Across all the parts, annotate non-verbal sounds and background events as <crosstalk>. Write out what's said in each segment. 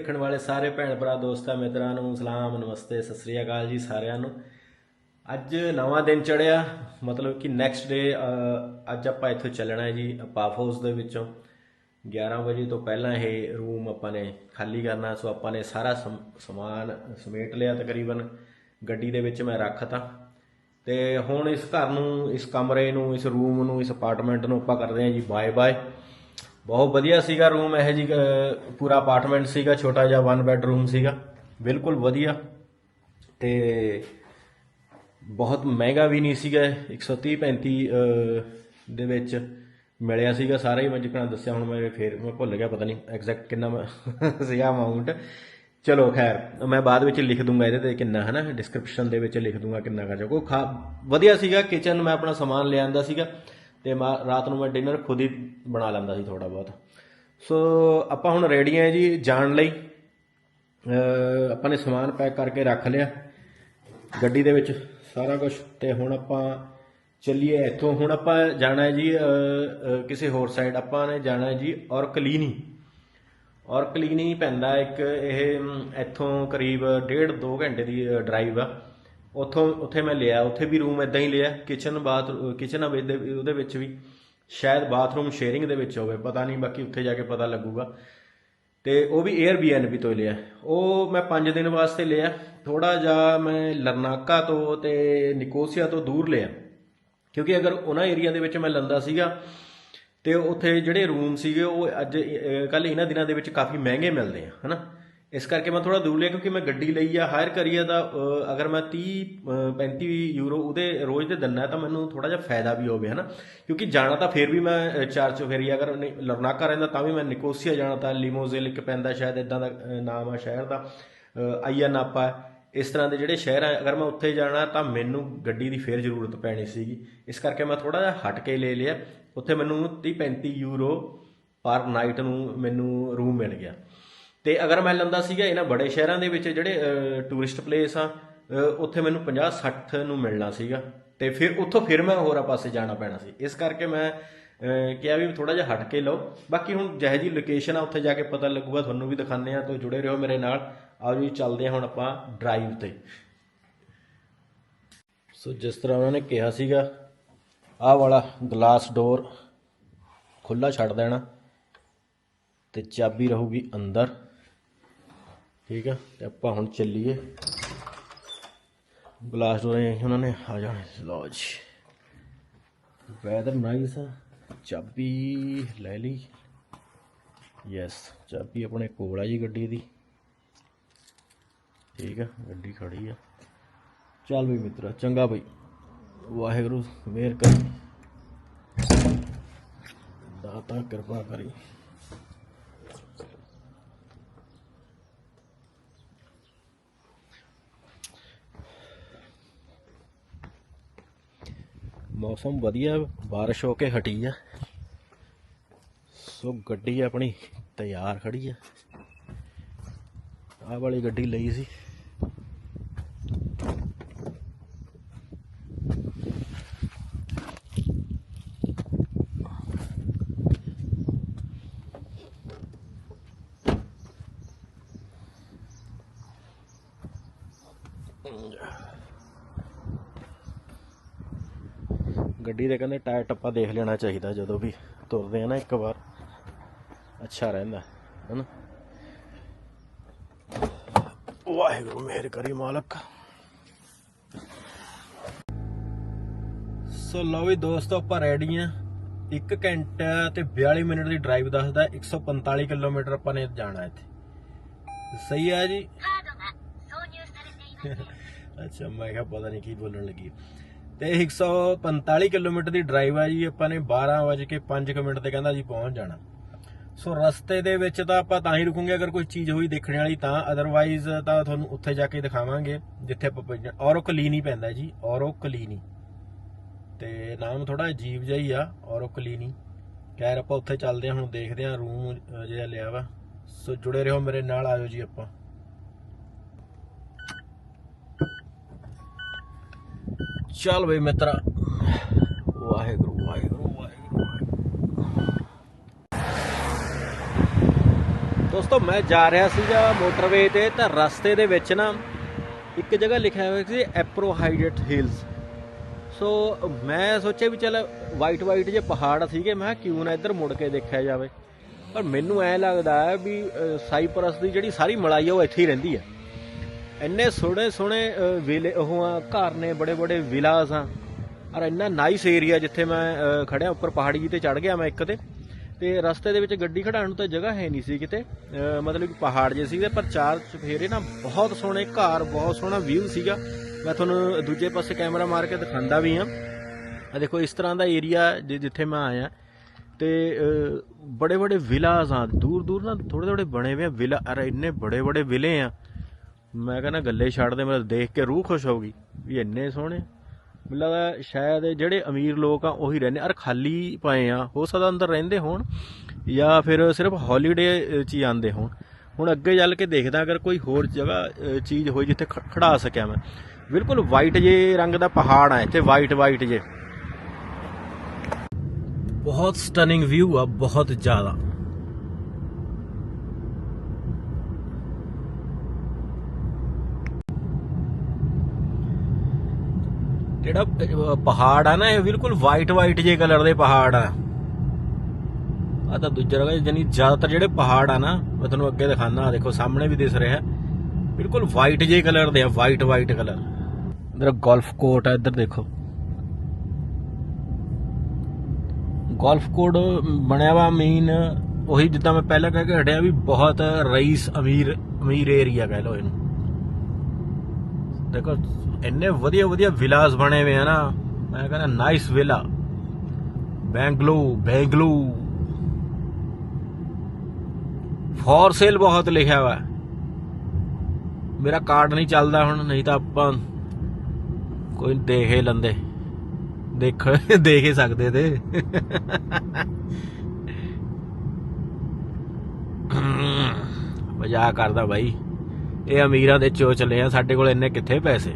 ਦੇਖਣ ਵਾਲੇ ਸਾਰੇ ਭੈਣ ਭਰਾ, ਦੋਸਤਾਂ, ਮਿੱਤਰਾਂ ਨੂੰ ਸਲਾਮ, ਨਮਸਤੇ, ਸਤਿ ਸ੍ਰੀ ਅਕਾਲ ਜੀ ਸਾਰਿਆਂ ਨੂੰ। ਅੱਜ ਨਵਾਂ ਦਿਨ ਚੜਿਆ, ਮਤਲਬ ਕਿ ਨੈਕਸਟ ਡੇ ਅੱਜ ਆਪਾਂ ਇੱਥੋਂ ਚੱਲਣਾ ਹੈ ਜੀ ਪਾਫ ਹਾਊਸ ਦੇ ਵਿੱਚੋਂ। 11 ਵਜੇ ਤੋਂ ਪਹਿਲਾਂ ਇਹ ਰੂਮ ਆਪਾਂ ਨੇ ਖਾਲੀ ਕਰਨਾ, ਸੋ ਆਪਾਂ ਨੇ ਸਾਰਾ ਸਮ- ਸਮਾਨ ਸਮੇਟ ਲਿਆ ਤਕਰੀਬਨ। ਗੱਡੀ ਦੇ ਵਿੱਚ ਮੈਂ ਰੱਖਤਾ ਤੇ। ਹੁਣ ਇਸ ਘਰ ਨੂੰ, ਇਸ ਕਮਰੇ ਨੂੰ, ਇਸ ਰੂਮ ਨੂੰ, ਇਸ ਅਪਾਰਟਮੈਂਟ ਨੂੰ ਆਪਾਂ ਕਰਦੇ ਹਾਂ ਜੀ ਬਾਏ ਬਾਏ ਬਹੁਤ ਵਧੀਆ ਸੀਗਾ ਰੂਮ ਇਹ ਜੀ ਪੂਰਾ ਅਪਾਰਟਮੈਂਟ ਸੀਗਾ ਛੋਟਾ ਜਿਹਾ ਵਨ ਬੈਡਰੂਮ ਸੀਗਾ। ਬਿਲਕੁਲ ਵਧੀਆ। ਤੇ ਬਹੁਤ ਮਹਿੰਗਾ ਵੀ ਨਹੀਂ ਸੀਗਾ 130 35 ਅਹ, ਦੇ ਵਿੱਚ ਮਿਲਿਆ ਸੀਗਾ। ਸਾਰਾ ਹੀ ਮੈਂ ਜਿਕਣਾ ਦੱਸਿਆ ਹੁਣ ਮੈਂ ਫੇਰ ਮੈਂ ਭੁੱਲ ਗਿਆ ਪਤਾ ਨਹੀਂ ਐਗਜ਼ੈਕਟ ਕਿੰਨਾ <laughs> ਸੀਗਾ ਅਮਾਉਂਟ ਚਲੋ ਖੈਰ ਮੈਂ ਬਾਅਦ ਵਿੱਚ ਲਿਖ ਦੂੰਗਾ ਇਹਦੇ ਤੇ ਕਿੰਨਾ ਹੈ ਨਾ ਡਿਸਕ੍ਰਿਪਸ਼ਨ ਦੇ ਵਿੱਚ ਲਿਖ ਦੂੰਗਾ ਕਿੰਨਾ ਖਰਚਾ ਕੋਈ ਖਾ ਵਧੀਆ ਸੀਗਾ ਕਿਚਨ ਮੈਂ ਆਪਣਾ ਸਮਾਨ ਲਿਆਂਦਾ ਸੀਗਾ। ਤੇ ਮੈਂ ਰਾਤ ਨੂੰ ਮੈਂ ਡਿਨਰ ਖੁਦ ਹੀ ਬਣਾ ਲੈਂਦਾ ਸੀ ਥੋੜਾ ਬਹੁਤ। ਸੋ ਆਪਾਂ ਹੁਣ ਰੈਡੀ ਆ ਜੀ ਜਾਣ ਲਈ। ਆਪਾਂ ਨੇ ਸਮਾਨ ਪੈਕ ਕਰਕੇ ਰੱਖ ਲਿਆ ਗੱਡੀ ਦੇ ਵਿੱਚ ਸਾਰਾ ਕੁਝ ਤੇ ਹੁਣ ਆਪਾਂ ਚੱਲੀਏ ਇੱਥੋਂ। ਹੁਣ ਆਪਾਂ ਜਾਣਾ ਹੈ ਜੀ ਕਿਸੇ ਹੋਰ ਸਾਈਡ ਆਪਾਂ ਨੇ ਜਾਣਾ ਹੈ ਜੀ ਔਰਕਲੀਨੀ। ਔਰਕਲੀਨੀ ਪੈਂਦਾ ਇੱਕ, ਇਹ ਇੱਥੋਂ ਕਰੀਬ ਡੇਢ 2 ਘੰਟੇ ਦੀ ਡਰਾਈਵ ਆ। ਉੱਥੋਂ ਉੱਥੇ ਮੈਂ ਲਿਆ, ਉੱਥੇ ਵੀ ਰੂਮ ਇਦਾਂ ਹੀ ਲਿਆ ਕਿਚਨ ਬਾਥ ਕਿਚਨ ਉਹਦੇ ਵਿੱਚ ਵੀ। ਸ਼ਾਇਦ ਬਾਥਰੂਮ ਸ਼ੇਅਰਿੰਗ ਦੇ ਵਿੱਚ ਹੋਵੇ, ਪਤਾ ਨਹੀਂ, ਬਾਕੀ ਉੱਥੇ ਜਾ ਕੇ ਪਤਾ ਲੱਗੂਗਾ। ਤੇ ਉਹ ਵੀ Airbnb ਤੋਂ ਲਿਆ। ਉਹ ਮੈਂ 5 ਦਿਨ ਵਾਸਤੇ ਲਿਆ। ਥੋੜਾ ਜਿਹਾ ਮੈਂ ਲਰਨਾਕਾ ਤੋਂ ਤੇ ਨਿਕੋਸੀਆ ਤੋਂ ਦੂਰ ਲਿਆ। ਕਿਉਂਕਿ ਅਗਰ ਉਹਨਾਂ ਏਰੀਆ ਦੇ ਵਿੱਚ ਮੈਂ ਲੰਦਾ ਸੀਗਾ, ਤੇ ਉੱਥੇ ਜਿਹੜੇ ਰੂਮ ਸੀਗੇ, ਉਹ ਅੱਜ ਕੱਲ ਇਹਨਾਂ ਦਿਨਾਂ ਦੇ ਵਿੱਚ ਕਾਫੀ ਮਹਿੰਗੇ ਮਿਲਦੇ ਆ, ਹਨਾ? ਇਸ ਕਰਕੇ ਮੈਂ ਥੋੜਾ ਦੂਰ ਲਿਆ ਕਿਉਂਕਿ ਮੈਂ ਗੱਡੀ ਲਈ ਆ ਹਾਇਰ ਕਰੀ ਆ ਤਾਂ ਅਗਰ ਮੈਂ 30 ਅ, 35 ਯੂਰੋ ਉਹਦੇ ਰੋਜ਼ ਦੇ ਦਿੰਨਾ ਤਾਂ ਮੈਨੂੰ ਥੋੜਾ ਜਿਹਾ ਫਾਇਦਾ ਵੀ ਹੋਵੇ ਹਨਾ। ਕਿਉਂਕਿ ਜਾਣਾ ਤਾਂ ਫੇਰ ਵੀ ਮੈਂ ਅ, ਚਾਰ ਚੁਫੇਰੀ ਅਗਰ ਨਹੀਂ- ਲਰਨਾਕਾ ਰਹਿੰਦਾ ਤਾਂ ਵੀ ਮੈਂ ਨਿਕੋਸੀਆ ਜਾਣਾ ਤਾਂ ਲਿਮੋਜ਼ਿਲ ਇੱਕ ਪੈਂਦਾ ਸ਼ਾਇਦ ਇਦਾਂ ਦਾ ਨਾਮ ਆ ਸ਼ਹਿਰ ਦਾ ਆਈਆ ਨਾਪਾ ਇਸ ਤਰ੍ਹਾਂ ਦੇ ਜਿਹੜੇ ਸ਼ਹਿਰ ਆ ਅਗਰ ਮੈਂ ਉੱਥੇ ਜਾਣਾ ਤਾਂ ਮੈਨੂੰ ਗੱਡੀ ਦੀ ਫੇਰ ਜ਼ਰੂਰਤ ਪੈਣੀ ਸੀਗੀ। ਇਸ ਕਰਕੇ ਮੈਂ ਥੋੜਾ ਜਿਹਾ ਹਟ ਕੇ ਲੈ ਲਿਆ। ਉੱਥੇ ਮੈਨੂੰ 30 35 ਯੂਰੋ ਪਰ ਨਾਈਟ ਨੂੰ ਮੈਨੂੰ ਰੂਮ ਮਿਲ ਗਿਆ। ਤੇ ਅਗਰ ਮੈਂ ਲੰਦਾ ਸੀਗਾ ਇਹਨਾਂ ਬੜੇ ਸ਼ਹਿਰਾਂ ਦੇ ਵਿੱਚ ਜਿਹੜੇ ਟੂਰਿਸਟ ਪਲੇਸ ਆ ਉੱਥੇ ਮੈਨੂੰ 50 60 ਨੂੰ ਮਿਲਣਾ ਸੀਗਾ। ਤੇ ਫਿਰ ਉੱਥੋਂ ਫਿਰ ਮੈਂ ਹੋਰਾਂ ਪਾਸੇ ਜਾਣਾ ਪੈਣਾ ਸੀ। ਇਸ ਕਰਕੇ ਮੈਂ ਕਿਹਾ ਵੀ ਥੋੜਾ ਜਿਹਾ ਹਟ ਕੇ ਲਓ। ਬਾਕੀ ਹੁਣ ਜਿਹੋ ਜੀ ਲੋਕੇਸ਼ਨ ਆ, ਉੱਥੇ ਜਾ ਕੇ ਪਤਾ ਲੱਗੂਗਾ, ਤੁਹਾਨੂੰ ਵੀ ਦਿਖਾਉਂਦੇ ਆ ਤਾਂ ਜੁੜੇ ਰਹੋ ਮੇਰੇ ਨਾਲ। ਆਓ ਜੀ, ਚੱਲਦੇ ਹਾਂ ਹੁਣ ਆਪਾਂ ਡਰਾਈਵ ਤੇ। ਸੋ ਜਿਸ ਤਰ੍ਹਾਂ ਉਹਨਾਂ ਨੇ ਕਿਹਾ ਸੀਗਾ, ਆਹ ਵਾਲਾ ਗਲਾਸ ਡੋਰ ਖੁੱਲਾ ਛੱਡ ਦੇਣਾ ਤੇ ਚਾਬੀ ਰਹੂਗੀ ਅੰਦਰ। ਠੀਕ ਆ, ਤੇ ਆਪਾਂ ਹੁਣ ਚੱਲੀਏ। ਗਲਾਸ ਡੋਰ ਉਹਨਾਂ ਨੇ ਆ ਜਾਣਾ ਲਓ ਜੀ। ਵੈਦਰ ਨਾਈਸ ਆ ਚਾਬੀ ਲੈ ਲਈ। ਯੈਸ ਚਾਬੀ ਆਪਣੇ ਕੋਲ ਆ ਜੀ ਗੱਡੀ ਦੀ। ਠੀਕ ਆ, ਗੱਡੀ ਖੜੀ ਆ। ਚੱਲ ਵੀ ਮਿੱਤਰਾ, ਚੰਗਾ ਬਈ। ਵਾਹਿਗੁਰੂ, ਮਿਹਰ ਕਰੀ। ਦਾਤਾ ਕਿਰਪਾ ਕਰੀ। ਮੌਸਮ ਵਧੀਆ, ਬਾਰਿਸ਼ ਹੋ ਕੇ ਹਟੀ ਆ। ਸੋ ਗੱਡੀ ਆਪਣੀ ਤਿਆਰ ਖੜੀ ਆ। ਆਹ ਵਾਲੀ ਗੱਡੀ ਲਈ ਸੀ। ਦੇ ਕਹਿੰਦੇ ਟਾਇਰ ਟੱਪਾ ਦੇਖ ਲੈਣਾ ਚਾਹੀਦਾ ਜਦੋਂ ਵੀ ਤੁਰਦੇ ਆ ਨਾ ਇੱਕ ਵਾਰ। ਅੱਛਾ ਰਹਿੰਦਾ ਹਨਾ? ਵਾਹਿਗੁਰੂ ਮਿਹਰ ਕਰੀ ਮਾਲਕ। ਸੋ ਲਓ ਵੀ ਦੋਸਤੋ ਆਪਾਂ ਰੈਡੀ ਆ। 1 ਘੰਟਾ ਤੇ 42 ਮਿੰਟ ਦੀ ਡਰਾਈਵ ਦੱਸਦਾ 145 ਕਿਲੋਮੀਟਰ ਆਪਾਂ ਨੇ ਜਾਣਾ ਇੱਥੇ। ਸਹੀ ਆ ਜੀ? <laughs> ਅੱਛਾ ਮੈਂ ਕਿਹਾ ਪਤਾ ਨਹੀਂ ਕੀ ਬੋਲਣ ਲੱਗੀ। ਤੇ 145 ਕਿਲੋਮੀਟਰ ਦੀ ਡਰਾਈਵ ਆ ਜੀ, ਆਪਾਂ ਨੇ 12 ਵਜੇ ਕੇ 5 ਮਿੰਟ ਤੇ ਕਹਿੰਦਾ ਜੀ ਪਹੁੰਚ ਜਾਣਾ। ਸੋ ਰਸਤੇ ਦੇ ਵਿੱਚ ਤਾਂ ਆਪਾਂ ਤਾਂ ਹੀ ਰੁਕਾਂਗੇ, ਅਗਰ ਕੋਈ ਚੀਜ਼ ਹੋਈ ਦੇਖਣ ਵਾਲੀ ਤਾਂ। ਅਦਰਵਾਈਜ਼ ਤਾਂ ਤੁਹਾਨੂੰ ਉੱਥੇ ਜਾ ਕੇ ਦਿਖਾਵਾਂਗੇ, ਜਿੱਥੇ ਆਪਾਂ ਪਹੁੰਚਣਾ ਔਰੋ ਕਲੀਨੀ ਪੈਂਦਾ ਜੀ, ਔਰੋ ਕਲੀਨੀ ਤੇ ਨਾਮ ਥੋੜਾ ਅਜੀਬ ਜਿਹਾ ਹੀ ਆ, ਔਰੋ ਕਲੀਨੀ ਖੈਰ ਆਪਾਂ ਉੱਥੇ ਚੱਲਦੇ ਹਾਂ, ਹੁਣ ਦੇਖਦੇ ਹਾਂ, ਰੂਮ ਜਿਹੜਾ ਲਿਆ ਵਾ। ਸੋ ਜੁੜੇ ਰਹੋ ਮੇਰੇ ਨਾਲ ਆਜੋ ਜੀ ਆਪਾਂ। ਚੱਲ ਬਈ ਮਿੱਤਰਾ। ਵਾਹਿਗੁਰੂ ਵਾਹਿਗੁਰੂ ਵਾਹਿਗੁਰੂ। ਦੋਸਤੋ, ਮੈਂ ਜਾ ਰਿਹਾ ਸੀਗਾ ਮੋਟਰਵੇ ਤੇ, ਤਾਂ ਰਸਤੇ ਦੇ ਵਿੱਚ ਨਾ ਇੱਕ ਜਗ੍ਹਾ ਲਿਖਿਆ ਹੋਇਆ ਸੀ ਐਪਰੋਹਾਈਡਰੇਟ ਹਿਲਸ ਸੋ ਮੈਂ ਸੋਚਿਆ ਵੀ ਚੱਲ ਵਾਈਟ ਵਾਈਟ ਜੇ ਪਹਾੜ ਸੀਗੇ, ਮੈਂ ਕਿਹਾ ਕਿਉਂ ਨਾ ਇੱਧਰ ਮੁੜ ਕੇ ਦੇਖਿਆ ਜਾਵੇ। ਪਰ ਮੈਨੂੰ ਐ ਲੱਗਦਾ ਹੈ ਵੀ ਸਾਈਪਰਸ ਦੀ ਜਿਹੜੀ ਸਾਰੀ ਮਲਾਈ ਆ, ਉਹ ਇੱਥੇ ਹੀ ਰਹਿੰਦੀ ਹੈ ਇੰਨੇ ਸੋਹਣੇ ਸੋਹਣੇ ਵਿਲੇ ਉਹ ਆ ਘਰ ਨੇ ਬੜੇ ਬੜੇ ਵਿਲਾਸ ਆ। ਔਰ ਇੰਨਾ ਨਾਈਸ ਏਰੀਆ ਜਿੱਥੇ ਮੈਂ ਅ, ਖੜਿਆ ਉੱਪਰ ਪਹਾੜੀ ਜੀ ਤੇ ਚੜ ਗਿਆ ਮੈਂ ਇੱਕ ਤੇ। ਤੇ ਰਸਤੇ ਦੇ ਵਿੱਚ ਗੱਡੀ ਖੜਾਉਣ ਨੂੰ ਤਾਂ ਜਗ੍ਹਾ ਹੈ ਨਹੀਂ ਸੀ ਕਿਤੇ। ਮਤਲਬ ਕਿ ਪਹਾੜ ਜੇ ਸੀਗੇ ਪਰ ਚਾਰ ਚਫੇਰੇ ਨਾ ਬਹੁਤ ਸੋਹਣੇ ਘਰ ਬਹੁਤ ਸੋਹਣਾ ਵਿਊ ਸੀਗਾ। ਮੈਂ ਤੁਹਾਨੂੰ ਦੂਜੇ ਪਾਸੇ ਕੈਮਰਾ ਮਾਰ ਕੇ ਦਿਖਾਉਂਦਾ ਵੀ ਆ ਆ ਦੇਖੋ ਇਸ ਤਰ੍ਹਾਂ ਦਾ ਏਰੀਆ ਜਿੱਥੇ ਮੈਂ ਆਇਆ। ਤੇ ਬੜੇ ਬੜੇ ਵਿਲਾਸ ਆ। ਦੂਰ ਦੂਰ ਨਾ ਥੋੜੇ ਥੋੜੇ ਬਣੇ ਹੋਏ ਆ ਵਿਲਾ ਅਰੇ ਇੰਨੇ ਬੜੇ ਬੜੇ ਵਿਲੇ ਆ। ਮੈਂ ਕਹਿੰਦਾ ਗੱਲੇ ਛੱਡ ਦੇ ਮੈਂ ਦੇਖ ਕੇ ਰੂਹ ਖੁਸ਼ ਹੋ ਗਈ ਵੀ ਇੰਨੇ ਸੋਹਣੇ। ਮੈਨੂੰ ਲੱਗਦਾ ਸ਼ਾਇਦ ਜਿਹੜੇ ਅਮੀਰ ਲੋਕ ਆ, ਉਹੀ ਰਹਿੰਦੇ। ਅਰ ਖਾਲੀ ਪਏ ਆ, ਹੋ ਸਕਦਾ ਅੰਦਰ ਰਹਿੰਦੇ ਹੋਣ, ਜਾਂ ਫਿਰ ਸਿਰਫ ਹੌਲੀਡੇ ਚ ਹੀ ਆਉਂਦੇ ਹੋਣ। ਹੁਣ ਅੱਗੇ ਚੱਲ ਕੇ ਦੇਖਦਾ, ਅਗਰ ਕੋਈ ਹੋਰ ਜਗ੍ਹਾ ਚੀਜ਼ ਹੋਈ ਜਿੱਥੇ ਖ- ਖੜਾ ਸਕਿਆ ਮੈਂ। ਬਿਲਕੁਲ ਵਾਈਟ ਜੇ ਰੰਗ ਦਾ ਪਹਾੜ ਆ, ਇੱਥੇ ਵਾਈਟ ਵਾਈਟ ਜੇ। ਬਹੁਤ ਸਟਨਿੰਗ ਵਿਊ ਆ, ਬਹੁਤ ਜ਼ਿਆਦਾ। ਜਿਹੜਾ ਪਹਾੜ ਆ ਨਾ, ਇਹ ਬਿਲਕੁਲ ਵਾਈਟ ਵਾਈਟ ਜੇ ਕਲਰ ਦੇ ਪਹਾੜ ਆ। ਆ ਤਾਂ ਦੂਜਾ ਰਗਾ ਜਾਨੀ ਜ਼ਿਆਦਾਤਰ ਜਿਹੜੇ ਪਹਾੜ ਆ ਨਾ, ਮੈਂ ਤੁਹਾਨੂੰ ਅੱਗੇ ਦਿਖਾਣਾ ਆ ਦੇਖੋ, ਸਾਹਮਣੇ ਵੀ ਦਿਸ ਰਿਹਾ। ਬਿਲਕੁਲ ਵਾਈਟ ਜੇ ਕਲਰ ਦੇ ਆ ਵਾਈਟ ਵਾਈਟ ਕਲਰ ਇਧਰ ਗੋਲਫ ਕੋਰਟ ਆ, ਇੱਧਰ ਦੇਖੋ। ਗੋਲਫ ਕੋਰਟ ਬਣਿਆ ਵਾ ਮੇਨ ਉਹੀ ਜਿੱਦਾਂ ਮੈਂ ਪਹਿਲਾਂ ਕਹਿ ਕੇ ਹਟਿਆ ਵੀ ਬਹੁਤ ਰਈਸ ਅਮੀਰ ਅਮੀਰ ਏਰੀਆ ਕਹਿ ਲਓ ਇਹਨੂੰ। ਦੇਖੋ ਇੰਨੇ ਵਧੀਆ ਵਧੀਆ ਵਿਲਾਸ ਬਣੇ ਹੋਏ ਆ ਨਾ। ਮੈਂ ਕਹਿੰਦਾ nice villa bungalow bungalow. For sale ਬਹੁਤ ਲਿਖਿਆ ਵਾ। ਮੇਰਾ ਕਾਰਡ ਨਹੀਂ ਚੱਲਦਾ ਹੁਣ, ਨਹੀਂ ਤਾਂ ਆਪਾਂ ਕੋਈ ਦੇਖੇ ਲੰਦੇ। ਦੇਖ ਦੇਖ ਹੀ ਸਕਦੇ ਤੇ। ਮਜ਼ਾਕ ਕਰਦਾ ਬਾਈ। ਇਹ ਅਮੀਰਾਂ ਦੇ ਚੋ ਚਲੇ ਆ, ਸਾਡੇ ਕੋਲ ਇੰਨੇ ਕਿੱਥੇ ਪੈਸੇ?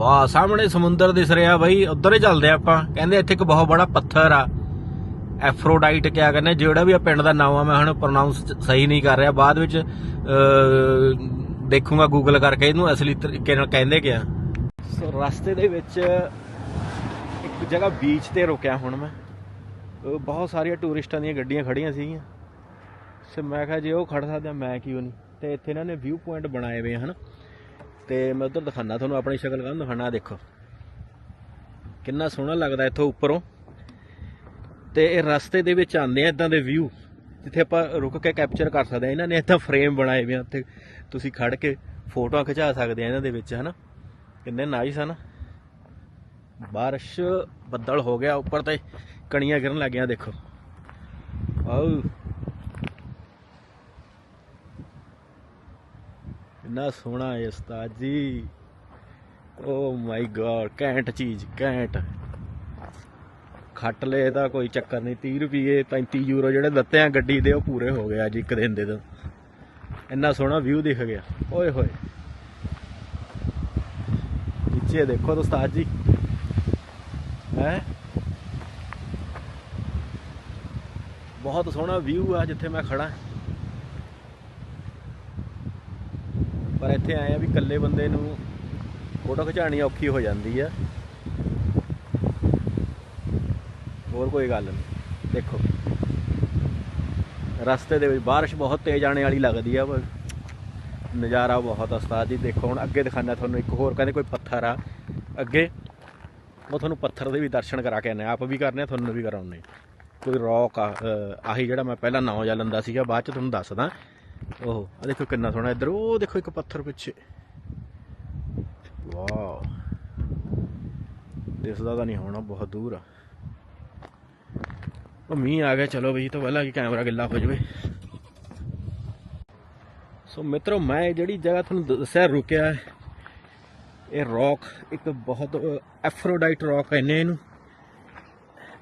ਵਾਹ ਸਾਹਮਣੇ ਸਮੁੰਦਰ ਦਿਸ ਰਿਹਾ ਬਾਈ ਉਧਰ ਹੀ ਚੱਲਦੇ ਆ ਆਪਾਂ। ਕਹਿੰਦੇ ਇੱਥੇ ਇੱਕ ਬਹੁਤ ਬੜਾ ਪੱਥਰ ਆ। ਐਫਰੋਡਾਈਟ ਕਿਆ ਕਹਿੰਦੇ ਜਿਹੜਾ ਵੀ ਆ ਪਿੰਡ ਦਾ ਨਾਮ ਆ ਮੈਂ ਹੁਣ ਪ੍ਰੋਨਾਂਸ ਸਹੀ ਨਹੀਂ ਕਰ ਰਿਹਾ। ਬਾਅਦ ਵਿੱਚ ਅਹ, ਦੇਖੂੰਗਾ ਗੂਗਲ ਕਰਕੇ ਇਹਨੂੰ ਅਸਲੀ ਤਰੀਕੇ ਨਾਲ ਕਹਿੰਦੇ ਕਿਆ। ਸੋ ਰਸਤੇ ਦੇ ਵਿੱਚ ਇੱਕ ਜਗ੍ਹਾ ਬੀਚ ਤੇ ਰੁਕਿਆ ਹੁਣ ਮੈਂ। ਬਹੁਤ ਸਾਰੀਆਂ ਟੂਰਿਸਟਾਂ ਦੀਆਂ ਗੱਡੀਆਂ ਖੜੀਆਂ ਸੀਗੀਆਂ। ਸੋ ਮੈਂ ਕਿਹਾ ਜੇ ਉਹ ਖੜ ਸਕਦਾ ਮੈਂ ਕਿਉਂ ਨਹੀਂ? ਤੇ ਇੱਥੇ ਇਹਨਾਂ ਨੇ ਵਿਊ ਪੁਆਇੰਟ ਬਣਾਏ ਹੋਏ ਹਨ? ਤੇ ਮੈਂ ਉਧਰ ਦਿਖਾਣਾ ਤੁਹਾਨੂੰ ਆਪਣੀ ਸ਼ਕਲ ਕਾਹਨੂੰ ਦਿਖਾਣਾ ਦੇਖੋ। ਕਿੰਨਾ ਸੋਹਣਾ ਲੱਗਦਾ ਇੱਥੋਂ ਉੱਪਰੋਂ। ਤੇ ਇਹ ਰਸਤੇ ਦੇ ਵਿੱਚ ਆਉਂਦੇ ਆ, ਇਦਾਂ ਦੇ ਵਿਊ ਜਿੱਥੇ ਆਪਾਂ ਰੁਕ ਕੇ ਕੈਪਚਰ ਕਰ ਸਕਦੇ ਆ। ਇਹਨਾਂ ਨੇ ਇੱਦਾਂ ਫਰੇਮ ਬਣਾਏ ਹੋਏ ਆ, ਉੱਥੇ ਤੁਸੀਂ ਖੜ ਕੇ ਫੋਟੋਆਂ ਖਿਚਾ ਸਕਦੇ ਆ ਇਹਨਾਂ ਦੇ ਵਿੱਚ, ਹਨਾ। ਕਿੰਨੇ ਨਾਈਸ ਹਨ ਬਾਰਿਸ਼ ਬੱਦਲ ਹੋ ਗਿਆ, ਉੱਪਰ ਤੇ ਕਣੀਆਂ ਗਿਰਨ ਲੱਗੀਆਂ, ਦੇਖੋ। ਆਉ ਇੰਨਾ ਸੋਹਣਾ ਹੈ ਉਸਤਾਦ ਜੀ। ਓ ਮਾਈ ਗॉड ਕੈਂਟ ਚੀਜ਼ ਕੈਂਟ ਖੱਟ ਲਏ ਤਾਂ ਕੋਈ ਚੱਕਰ ਨਹੀਂ 30 ਰੁਪਏ 35 ਯੂਰੋ ਜਿਹੜੇ ਦਿੱਤੇ ਆ ਗੱਡੀ ਦੇ, ਉਹ ਪੂਰੇ ਹੋ ਗਏ ਅੱਜ ਇੱਕ ਦਿਨ ਦੇ ਤਾਂ ਇੰਨਾ ਸੋਹਣਾ ਵਿਊ ਦਿਖ ਗਿਆ। ਓਏ ਹੋਏ। ਨੀਚੇ ਦੇਖੋ ਉਸਤਾਦ ਜੀ। ਹੈ? ਬਹੁਤ ਸੋਹਣਾ ਵਿਊ ਆ ਜਿੱਥੇ ਮੈਂ ਖੜਾ ਪਰ ਇੱਥੇ ਆਏ ਆ ਵੀ ਇਕੱਲੇ ਬੰਦੇ ਨੂੰ ਫੋਟੋ ਖਿਚਾਣੀ ਔਖੀ ਹੋ ਜਾਂਦੀ ਆ। ਹੋਰ ਕੋਈ ਗੱਲ ਨਹੀਂ। ਦੇਖੋ। ਰਸਤੇ ਦੇ ਵਿੱਚ ਬਾਰਿਸ਼ ਬਹੁਤ ਤੇਜ਼ ਆਣੇ ਵਾਲੀ ਲੱਗਦੀ ਆ, ਪਰ ਨਜ਼ਾਰਾ ਬਹੁਤ ਆ ਉਸਤਾਦ ਜੀ। ਦੇਖੋ, ਹੁਣ ਅੱਗੇ ਦਿਖਾਣਾ ਤੁਹਾਨੂੰ ਇੱਕ ਹੋਰ, ਕਹਿੰਦੇ ਕੋਈ ਪੱਥਰ ਆ। ਅੱਗੇ ਉਹ ਤੁਹਾਨੂੰ ਪੱਥਰ ਦੇ ਵੀ ਦਰਸ਼ਨ ਕਰਾ ਕੇ ਆਨੇ ਆਪ ਵੀ ਕਰਨੇ ਆ, ਤੁਹਾਨੂੰ ਵੀ ਕਰਾਉਣੇ ਕੋਈ ਰੌਕ ਆ ਆਹੀ ਜਿਹੜਾ ਮੈਂ ਪਹਿਲਾਂ ਨਾਂ ਜਾ ਲੰਦਾ ਸੀਗਾ, ਬਾਅਦ ਚ ਤੁਹਾਨੂੰ ਦੱਸਦਾ। ਉਹ ਆ ਦੇਖੋ ਕਿੰਨਾ ਸੋਹਣਾ ਇੱਧਰ। ਉਹ ਦੇਖੋ ਇੱਕ ਪੱਥਰ ਪਿੱਛੇ। ਵਾਓ। ਦਿਸਦਾ ਤਾਂ ਨਹੀਂ ਹੋਣਾ, ਬਹੁਤ ਦੂਰ ਆ। ਉਹ ਮੀਂਹ ਆ ਗਿਆ, ਚਲੋ ਬਈ ਤੋਂ ਪਹਿਲਾਂ ਕਿ ਕੈਮਰਾ ਗਿੱਲਾ ਹੋ ਜਾਵੇ। ਸੋ ਮਿੱਤਰੋ, ਮੈਂ ਜਿਹੜੀ ਜਗ੍ਹਾ ਤੁਹਾਨੂੰ ਦੱਸਿਆ, ਰੁਕਿਆ ਇਹ ਰੌਕ, ਇੱਕ ਬਹੁਤ ਐਫਰੋਡਾਈਟ ਰੌਕ ਕਹਿੰਦੇ ਇਹਨੂੰ।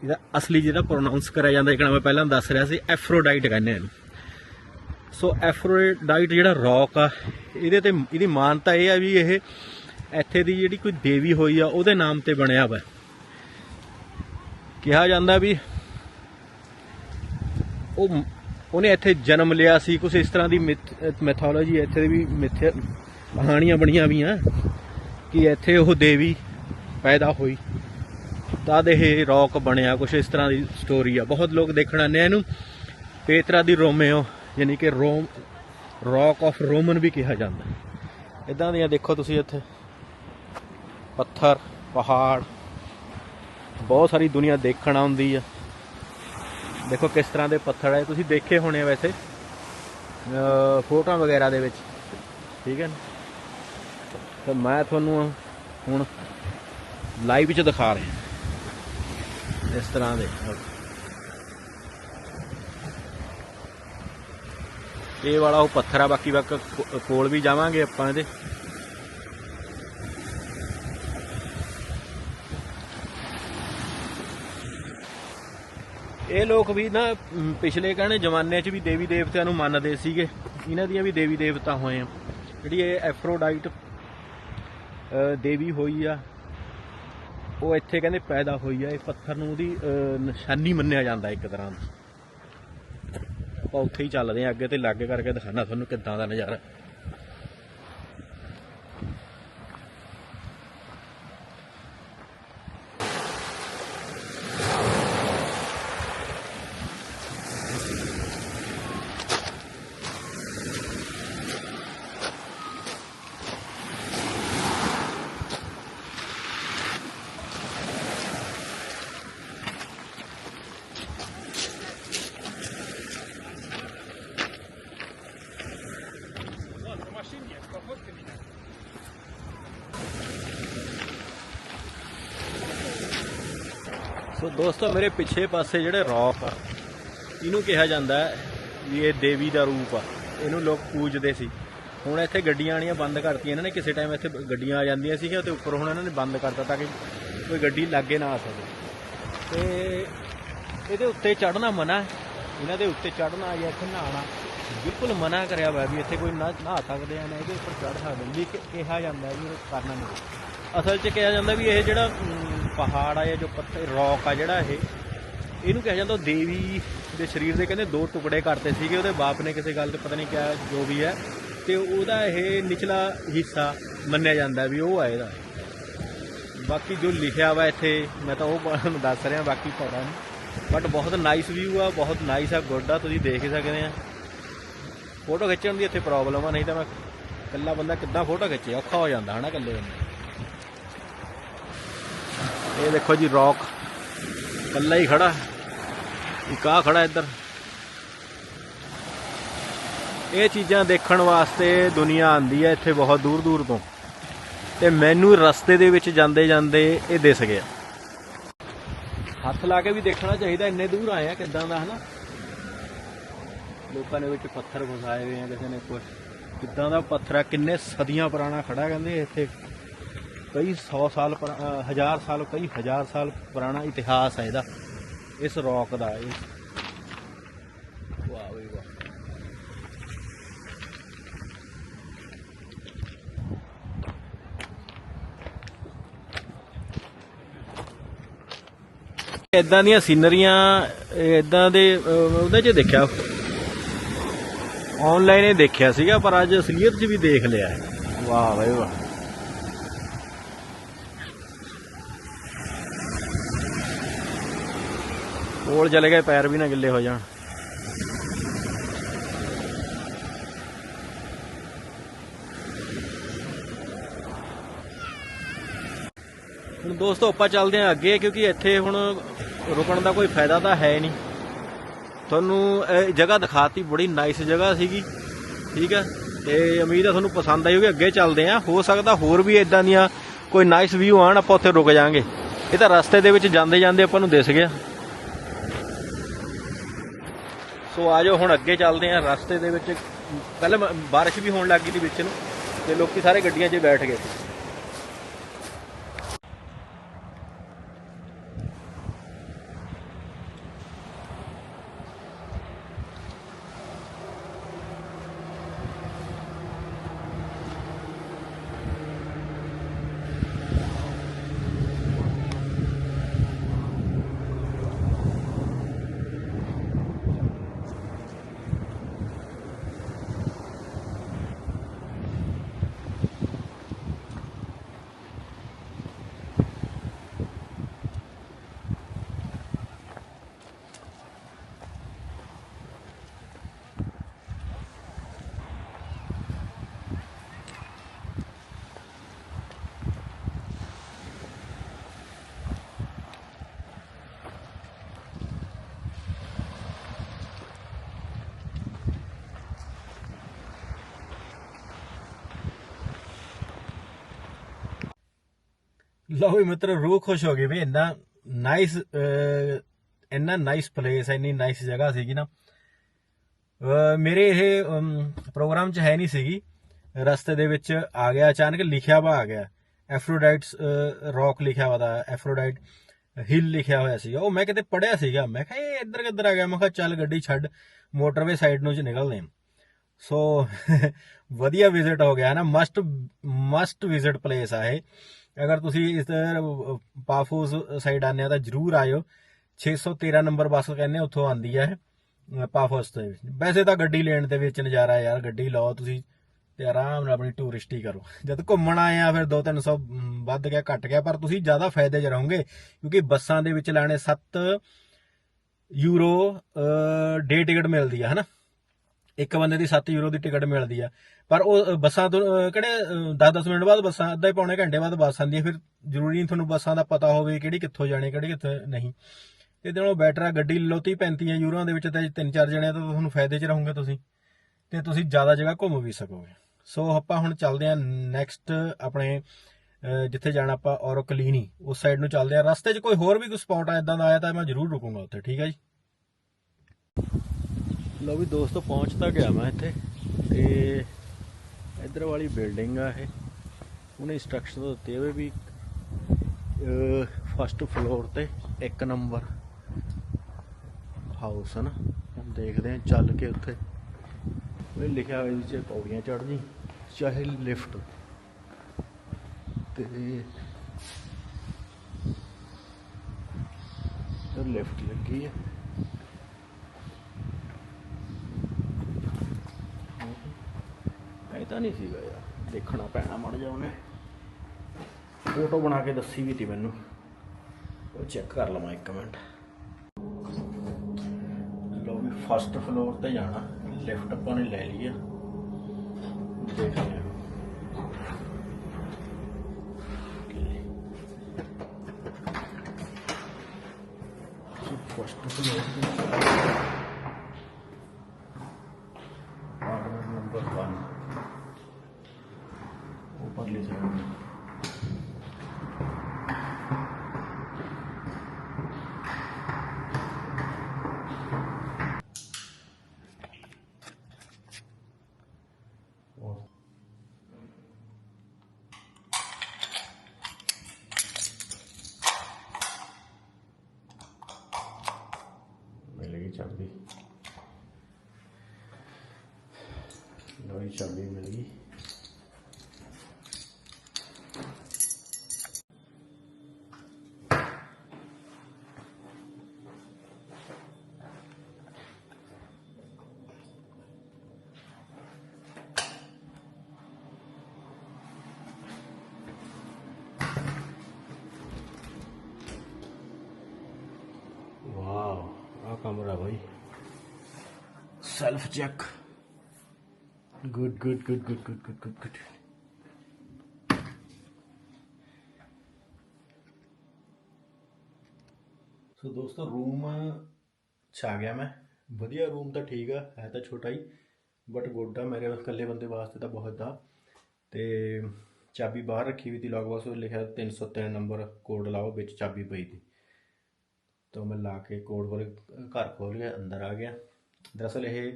ਇਹਦਾ ਅਸਲੀ ਜਿਹੜਾ ਪ੍ਰੋਨਾਂਸ ਕਰਿਆ ਜਾਂਦਾ ਜਿਹੜਾ ਮੈਂ ਪਹਿਲਾਂ ਦੱਸ ਰਿਹਾ ਸੀ, ਐਫਰੋਡਾਈਟ ਕਹਿੰਦੇ ਇਹਨੂੰ। ਸੋ ਐਫਰੋਡਾਈਟ ਜਿਹੜਾ ਰੌਕ ਆ, ਇਹਦੇ ਤੇ ਇਹਦੀ ਮਾਨਤਾ ਇਹ ਆ ਵੀ ਇਹ ਇੱਥੇ ਦੀ ਜਿਹੜੀ ਕੋਈ ਦੇਵੀ ਹੋਈ ਆ, ਉਹਦੇ ਨਾਮ ਤੇ ਬਣਿਆ ਵਾ। ਕਿਹਾ ਜਾਂਦਾ ਵੀ ਉਹ ਉਹਨੇ ਇੱਥੇ ਜਨਮ ਲਿਆ ਸੀ ਕੁਝ ਇਸ ਤਰ੍ਹਾਂ ਦੀ ਮੈਥੋਲੋਜੀ ਇੱਥੇ ਦੀ ਵੀ ਮਿਥ, ਕਹਾਣੀਆਂ ਬਣੀਆਂ ਵੀ ਆ, ਕਿ ਇੱਥੇ ਉਹ ਦੇਵੀ ਪੈਦਾ ਹੋਈ। ਤਦ ਇਹ ਰੌਕ ਬਣਿਆ ਕੁਝ ਇਸ ਤਰ੍ਹਾਂ ਦੀ ਸਟੋਰੀ ਆ। ਬਹੁਤ ਲੋਕ ਦੇਖਣ ਆਉਂਦੇ ਆ ਇਹਨੂੰ, ਪੇਤਰਾ ਦੀ ਰੋਮੇਓ। ਯਾਨੀ ਕਿ ਰੋਮ, ਰੌਕ ਆਫ ਰੋਮਨ ਵੀ ਕਿਹਾ ਜਾਂਦਾ ਇਦਾਂ ਦੀਆਂ ਦੇਖੋ ਤੁਸੀਂ ਇੱਥੇ। ਪੱਥਰ, ਪਹਾੜ, ਬਹੁਤ ਸਾਰੀ ਦੁਨੀਆ ਦੇਖਣ ਆਉਂਦੀ ਆ। ਦੇਖੋ ਕਿਸ ਤਰ੍ਹਾਂ ਦੇ ਪੱਥਰ ਹੈ ਤੁਸੀਂ ਦੇਖੇ ਹੋਣੇ ਵੈਸੇ। ਫੋਟੋਆਂ ਵਗੈਰਾ ਦੇ ਵਿੱਚ। ਠੀਕ ਹੈ ਨਾ? ਤਾਂ ਮੈਂ ਤੁਹਾਨੂੰ ਹੁਣ ਲਾਈਵ ਵਿੱਚ ਦਿਖਾ ਰਿਹਾ। ਇਸ ਤਰ੍ਹਾਂ ਦੇ। ਇਹ ਵਾਲਾ ਉਹ ਪੱਥਰ ਆ, ਬਾਕੀ ਬਾਕ ਕੋਲ ਵੀ ਜਾਵਾਂਗੇ ਆਪਾਂ ਇਹਦੇ। ਇਹ ਲੋਕ ਵੀ ਨਾ ਪਿਛਲੇ ਕਹਿੰਦੇ ਜ਼ਮਾਨੇ 'ਚ ਵੀ ਦੇਵੀ ਦੇਵਤਿਆਂ ਨੂੰ ਮੰਨਦੇ ਸੀਗੇ। ਇਹਨਾਂ ਦੀਆਂ ਵੀ ਦੇਵੀ ਦੇਵਤਾ ਹੋਏ ਆ। ਜਿਹੜੀ ਇਹ ਐਫਰੋਡਾਈਟ ਦੇਵੀ ਹੋਈ ਆ, ਉਹ ਇੱਥੇ ਕਹਿੰਦੇ ਪੈਦਾ ਹੋਈ ਆ। ਇਹ ਪੱਥਰ ਨੂੰ ਉਹਦੀ ਨਿਸ਼ਾਨੀ ਮੰਨਿਆ ਜਾਂਦਾ ਇੱਕ ਤਰ੍ਹਾਂ ਦੀ। ਆਪਾਂ ਉੱਥੇ ਹੀ ਚੱਲਦੇ ਆ ਅੱਗੇ ਤੇ ਲਾਗੇ ਕਰਕੇ ਦਿਖਾਣਾ ਤੁਹਾਨੂੰ ਕਿੱਦਾਂ ਦਾ ਨਜ਼ਾਰਾ। ਸੋ ਦੋਸਤੋ, ਮੇਰੇ ਪਿੱਛੇ ਪਾਸੇ ਜਿਹੜੇ ਰੌਕ ਆ, ਇਹਨੂੰ ਕਿਹਾ ਜਾਂਦਾ ਹੈ ਵੀ ਇਹ ਦੇਵੀ ਦਾ ਰੂਪ ਆ। ਇਹਨੂੰ ਲੋਕ ਪੂਜਦੇ ਸੀ। ਹੁਣ ਇੱਥੇ ਗੱਡੀਆਂ ਆਣੀਆਂ ਬੰਦ ਕਰਤੀਆਂ। ਇਹਨਾਂ ਨੇ ਕਿਸੇ ਟਾਈਮ ਇੱਥੇ ਗੱਡੀਆਂ ਆ ਜਾਂਦੀਆਂ ਸੀਗੀਆਂ ਤੇ ਉੱਪਰ ਹੁਣ ਇਹਨਾਂ ਨੇ ਬੰਦ ਕਰਤਾ ਤਾਂ ਕਿ ਕੋਈ ਗੱਡੀ ਲਾਗੇ ਨਾ ਆ ਸਕੇ। ਤੇ ਇਹਦੇ ਉੱਤੇ ਚੜਨਾ ਮਨਾ ਇਹਨਾਂ ਦੇ ਉੱਤੇ ਚੜਨਾ ਜਾਂ ਇੱਥੇ ਨਹਾਉਣਾ ਬਿਲਕੁਲ ਮਨਾ ਕਰਿਆ ਹੋਇਆ ਵੀ ਇੱਥੇ ਕੋਈ ਨਾ ਨਹਾ ਸਕਦੇ ਆ, ਨਾ ਇਹਦੇ ਉੱਪਰ ਚੜ ਸਕਦੇ। ਵੀ ਕਿਹਾ ਜਾਂਦਾ ਵੀ ਕਰਨਾ ਨਹੀਂ। ਅਸਲ 'ਚ ਕਿਹਾ ਜਾਂਦਾ ਵੀ ਇਹ ਜਿਹੜਾ ਪਹਾੜ ਆ ਜਾਂ ਜੋ ਪੱਥਰ ਰੌਕ ਆ ਜਿਹੜਾ ਇਹ, ਇਹਨੂੰ ਕਿਹਾ ਜਾਂਦਾ ਉਹ ਦੇਵੀ ਦੇ ਸਰੀਰ ਦੇ ਕਹਿੰਦੇ ਦੋ ਟੁਕੜੇ ਕਰਤੇ ਸੀਗੇ, ਉਹਦੇ ਬਾਪ ਨੇ ਕਿਸੇ ਗੱਲ ਤੇ ਪਤਾ ਨਹੀਂ ਕਿਹਾ ਜੋ ਵੀ ਹੈ, ਤੇ ਉਹਦਾ ਇਹ ਨਿਚਲਾ ਹਿੱਸਾ ਮੰਨਿਆ ਜਾਂਦਾ ਵੀ ਉਹ ਆ ਇਹਦਾ। ਬਾਕੀ ਜੋ ਲਿਖਿਆ ਵਾ ਇੱਥੇ, ਮੈਂ ਤਾਂ ਉਹ ਤੁਹਾਨੂੰ ਦੱਸ ਰਿਹਾ, ਬਾਕੀ ਪਤਾ ਨਹੀਂ। ਬਟ ਬਹੁਤ ਨਾਈਸ ਵਿਊ ਆ, ਬਹੁਤ ਨਾਈਸ ਆ ਗੁੱਡ ਆ, ਤੁਸੀਂ ਦੇਖ ਹੀ ਸਕਦੇ ਆ। ਫੋਟੋ ਖਿੱਚਣ ਦੀ ਇੱਥੇ ਪ੍ਰੋਬਲਮ ਆ, ਨਹੀਂ ਤਾਂ ਮੈਂ ਇਕੱਲਾ ਬੰਦਾ ਕਿੱਦਾਂ ਫੋਟੋ ਖਿੱਚੇ, ਔਖਾ ਹੋ ਜਾਂਦਾ ਹਨਾ ਇਕੱਲੇ ਬੰਦੇ ਇਹ ਦੇਖੋ ਜੀ ਰੌਕ। ਇਕੱਲਾ ਹੀ ਖੜਾ। ਇੱਕ ਆ ਖੜਾ ਇੱਧਰ। ਇਹ ਚੀਜ਼ਾਂ ਦੇਖਣ ਵਾਸਤੇ ਦੁਨੀਆ ਆਂਦੀ ਹੈ ਇੱਥੇ ਬਹੁਤ ਦੂਰ ਦੂਰ ਤੋਂ। ਤੇ ਮੈਨੂੰ ਰਸਤੇ ਦੇ ਵਿੱਚ ਜਾਂਦੇ ਜਾਂਦੇ ਇਹ ਦਿਸ ਗਿਆ। ਹੱਥ ਲਾ ਕੇ ਵੀ ਦੇਖਣਾ ਚਾਹੀਦਾ, ਇੰਨੇ ਦੂਰ ਆਏ ਆ ਕਿਦਾਂ ਦਾ, ਹਨਾ? ਲੋਕਾਂ ਨੇ ਵਿੱਚ ਪੱਥਰ ਫਸਾਏ ਹੋਏ ਆ, ਕਿਸੇ ਨੇ ਕੁਛ। ਕਿੱਦਾਂ ਦਾ ਪੱਥਰ ਆ, ਕਿੰਨੇ ਸਦੀਆਂ ਪੁਰਾਣਾ ਖੜਾ ਕਹਿੰਦੇ ਇੱਥੇ। ਕਈ 100 ਸਾਲ ਹਜ਼ਾਰ ਸਾਲ, ਕਈ ਹਜ਼ਾਰ ਸਾਲ ਪੁਰਾਣਾ ਇਤਿਹਾਸ ਹੈ ਇਹਦਾ। ਇਸ ਰੌਕ ਦਾ ਇਹ ਵਾਹ ਬਈ ਵਾਹ। ਇਦਾਂ ਦੀਆਂ ਸੀਨਰੀਆਂ ਇਦਾਂ ਦੇ ਉਹਦੇ 'ਚ ਦੇਖਿਆ? ਆਨਲਾਈਨ ਹੀ ਦੇਖਿਆ ਸੀਗਾ, ਪਰ ਅੱਜ ਅਸਲੀਅਤ 'ਚ ਵੀ ਦੇਖ ਲਿਆ। ਵਾਹ ਬਈ ਵਾਹ। ਕੋਲ ਚਲੇ ਗਏ, ਪੈਰ ਵੀ ਨਾ ਗਿੱਲੇ ਹੋ ਜਾਣ। ਹੁਣ ਦੋਸਤੋ, ਆਪਾਂ ਚੱਲਦੇ ਹਾਂ ਅੱਗੇ, ਕਿਉਂਕਿ ਇੱਥੇ ਹੁਣ ਰੁਕਣ ਦਾ ਕੋਈ ਫਾਇਦਾ ਤਾਂ ਹੈ ਨਹੀਂ। ਤੁਹਾਨੂੰ ਇਹ ਜਗ੍ਹਾ ਦਿਖਾਤੀ, ਬੜੀ ਨਾਈਸ ਜਗ੍ਹਾ ਸੀਗੀ। ਠੀਕ ਹੈ ਤੇ ਉਮੀਦ ਹੈ ਤੁਹਾਨੂੰ ਪਸੰਦ ਆਈ ਹੋਵੇ ਅੱਗੇ ਚੱਲਦੇ ਹਾਂ। ਹੋ ਸਕਦਾ ਹੋਰ ਵੀ ਇਦਾਂ ਦੀਆਂ ਕੋਈ ਨਾਈਸ ਵਿਊ ਆਣ ਆਪਾਂ ਉੱਥੇ ਰੁਕ ਜਾਾਂਗੇ। ਇਹ ਤਾਂ ਰਸਤੇ ਦੇ ਵਿੱਚ ਜਾਂਦੇ ਜਾਂਦੇ ਆਪਾਂ ਨੂੰ ਦਿਸ ਗਿਆ। ਸੋ ਆਜੋ, ਹੁਣ ਅੱਗੇ ਚੱਲਦੇ ਹਾਂ ਰਸਤੇ ਦੇ ਵਿੱਚ। ਪਹਿਲਾਂ ਮ- ਬਾਰਿਸ਼ ਵੀ ਹੋਣ ਲੱਗ ਗਈ ਸੀ ਵਿੱਚ ਨੂੰ, ਤੇ ਲੋਕੀ ਸਾਰੇ ਗੱਡੀਆਂ 'ਚ ਬੈਠ ਗਏ ਲਓ ਵੀ ਮਤਲਬ ਰੂਹ ਖੁਸ਼ ਹੋ ਗਈ ਵੀ ਇੰਨਾ ਨਾਈਸ ਇੰਨਾ ਨਾਈਸ ਪਲੇਸ ਇੰਨੀ ਨਾਈਸ ਜਗ੍ਹਾ ਸੀਗੀ ਨਾ। ਮੇਰੇ ਇਹ ਪ੍ਰੋਗਰਾਮ ਚ ਹੈ ਨਹੀਂ ਸੀਗੀ। ਰਸਤੇ ਦੇ ਵਿੱਚ ਆ ਗਿਆ, ਅਚਾਨਕ ਲਿਖਿਆ ਵਾ ਆ ਗਿਆ। ਐਫਰੋਡਾਈਟਸ ਰੌਕ ਲਿਖਿਆ ਵਾ ਦਾ ਐਫਰੋਡਾਈਟ ਹਿਲ ਲਿਖਿਆ ਹੋਇਆ ਸੀਗਾ। ਉਹ ਮੈਂ ਕਿਤੇ ਪੜਿਆ ਸੀਗਾ। ਮੈਂ ਕਿਹਾ, ਇਹ ਇੱਧਰ ਕਿੱਧਰ ਆ ਗਿਆ। ਮੈਂ ਕਿਹਾ, ਚੱਲ ਗੱਡੀ ਛੱਡ ਮੋਟਰਵੇ ਸਾਈਡ ਨੂੰ ਚ ਨਿਕਲਦੇ ਸੋ <laughs> ਵਧੀਆ ਵਿਜ਼ਿਟ ਹੋ ਗਿਆ ਨਾ। ਮਸਟ ਮਸਟ ਵਿਜ਼ਿਟ ਪਲੇਸ ਆ ਇਹ। ਅਗਰ ਤੁਸੀਂ ਇਸ ਪਾਫੂਸ ਸਾਈਡ ਆਨੇ ਆ ਤਾਂ ਜਰੂਰ ਆਇਓ। 613 ਨੰਬਰ ਬੱਸ ਕਹਿੰਦੇ, ਉੱਥੋਂ ਆਂਦੀ ਆ ਇਹ ਪਾਫੂਸ ਵਿੱਚ। ਵੈਸੇ ਤਾਂ ਗੱਡੀ ਲੈਣ ਦੇ ਵਿੱਚ ਨਜ਼ਾਰਾ ਯਾਰ, ਗੱਡੀ ਲਓ ਤੁਸੀਂ ਤੇ ਆਰਾਮ ਨਾਲ ਆਪਣੀ ਟੂਰਿਸਟ ਹੀ ਕਰੋ। ਜਦ ਘੁੰਮਣ ਆਏ ਆ, ਫਿਰ 2-300 ਵੱਧ ਗਿਆ, ਘਟ ਗਿਆ, ਪਰ ਤੁਸੀਂ ਜ਼ਿਆਦਾ ਫਾਇਦੇ 'ਚ ਰਹੋਗੇ, ਕਿਉਂਕਿ ਬੱਸਾਂ ਦੇ ਵਿੱਚ ਲੈਣੇ 7 ਯੂਰੋ ਡੇ ਟਿਕਟ ਮਿਲਦੀ ਆ ਹਨਾ? ਇੱਕ ਬੰਦੇ ਦੀ 7 ਯੂਰੋ ਦੀ ਟਿਕਟ ਮਿਲਦੀ ਆ। ਪਰ ਉਹ ਬੱਸਾਂ ਤੋਂ ਕਿਹੜੇ 10-10 ਮਿੰਟ ਬਾਅਦ ਬੱਸਾਂ, ਅੱਧੇ ਪੌਣੇ ਘੰਟੇ ਬਾਅਦ ਬੱਸ ਆਉਂਦੀ ਹੈ ਫਿਰ ਜ਼ਰੂਰੀ ਨਹੀਂ ਤੁਹਾਨੂੰ ਬੱਸਾਂ ਦਾ ਪਤਾ ਹੋਵੇ ਕਿਹੜੀ ਕਿੱਥੋਂ ਜਾਣੀ, ਕਿਹੜੀ ਕਿੱਥੇ ਨਹੀਂ। ਇਹਦੇ ਨਾਲੋਂ ਬੈਟਰ ਆ ਗੱਡੀ ਲਓ 35 ਯੂਰੋਆਂ ਦੇ ਵਿੱਚ, ਤਾਂ ਤਿੰਨ ਚਾਰ ਜਣੇ ਆ ਤਾਂ ਤੁਹਾਨੂੰ ਫਾਇਦੇ 'ਚ ਰਹੋਗੇ ਤੁਸੀਂ। ਤੇ ਤੁਸੀਂ ਜ਼ਿਆਦਾ ਜਗ੍ਹਾ ਘੁੰਮ ਵੀ ਸਕੋਗੇ। ਸੋ ਆਪਾਂ ਹੁਣ ਚੱਲਦੇ ਆ ਨੈਕਸਟ ਆਪਣੇ ਜਿੱਥੇ ਜਾਣਾ ਆਪਾਂ ਔਰੋਕਲੀਨੀ। ਉਸ ਸਾਈਡ ਨੂੰ ਚੱਲਦੇ ਆ। ਰਸਤੇ 'ਚ ਕੋਈ ਹੋਰ ਵੀ ਕੋਈ ਸਪੌਟ ਆ ਇਦਾਂ ਦਾ ਆਇਆ ਤਾਂ ਮੈਂ ਜ਼ਰੂਰ ਰੁਕੂੰਗਾ ਉੱਥੇ, ਠੀਕ ਹੈ ਜੀ? ਲੋ ਵੀ ਦੋਸਤੋ, ਪਹੁੰਚ ਤਾਂ ਗਿਆ ਮੈਂ ਇੱਥੇ ਤੇ ਇੱਧਰ ਵਾਲੀ ਬਿਲਡਿੰਗ ਆ ਇਹ। ਉਹਨੇ ਇੰਸਟਰਕਸ਼ਨ ਦਿੱਤੇ ਹੋਏ ਵੀ ਫਸਟ ਫਲੋਰ ਤੇ ਇੱਕ ਨੰਬਰ ਹਾਊਸ ਹੈ ਨਾ। ਹੁਣ ਦੇਖਦੇ ਹਾਂ ਚੱਲ ਕੇ ਉੱਥੇ। ਉਹ ਲਿਖਿਆ ਹੋਇਆ ਵਿੱਚ ਪੌੜੀਆਂ ਚੜ੍ਹਨੀ ਚਾਹੇ ਲਿਫਟ ਤੇ ਲਿਫਟ ਲੱਗੀ ਹੈ ਐਦਾਂ ਨਹੀਂ ਸੀਗਾ ਯਾਰ। ਦੇਖਣਾ ਪੈਣਾ ਮੜ ਜਾ ਉਹਨੇ। ਫੋਟੋ ਬਣਾ ਕੇ ਦੱਸੀ ਵੀ ਤੀ ਮੈਨੂੰ। ਉਹ ਚੈੱਕ ਕਰ ਲਵਾਂ ਇੱਕ ਮਿੰਟ। ਲੋ ਵੀ ਫਸਟ ਫਲੋਰ ਤੇ ਜਾਣਾ। ਲਿਫਟ ਆਪਾਂ ਨੇ ਲੈ ਲਈ ਆ। ਦੇਖਦੇ ਚਾਬੀ ਲੋਈ ਚਾਬੀ ਮਿਲ। Self check good good good good good good good good so ਦੋਸਤੋ ਰੂਮ ਚ ਆ ਗਿਆ ਮੈਂ ਵਧੀਆ ਰੂਮ ਤਾਂ ਠੀਕ ਆ ਹੈ ਤਾਂ ਛੋਟਾ ਹੀ ਬਟ ਗੁੱਡ ਆ ਮੇਰੇ ਇਕੱਲੇ ਬੰਦੇ ਵਾਸਤੇ ਤਾਂ ਬਹੁਤ ਆ ਤੇ ਚਾਬੀ ਬਾਹਰ ਰੱਖੀ ਵੀ ਤੀ ਲੌਕ ਬਾਕਸ ਵਿੱਚ ਲਿਖਿਆ 303 ਨੰਬਰ ਕੋਡ ਲਾਓ ਵਿੱਚ ਚਾਬੀ ਪਈ ਤੀ ਤਾਂ ਮੈਂ ਲਾ ਕੇ ਕੋਡ ਵਾਲੇ ਘਰ ਖੋਲ ਗਿਆ ਅੰਦਰ ਆ ਗਿਆ ਦਰਅਸਲ ਇਹ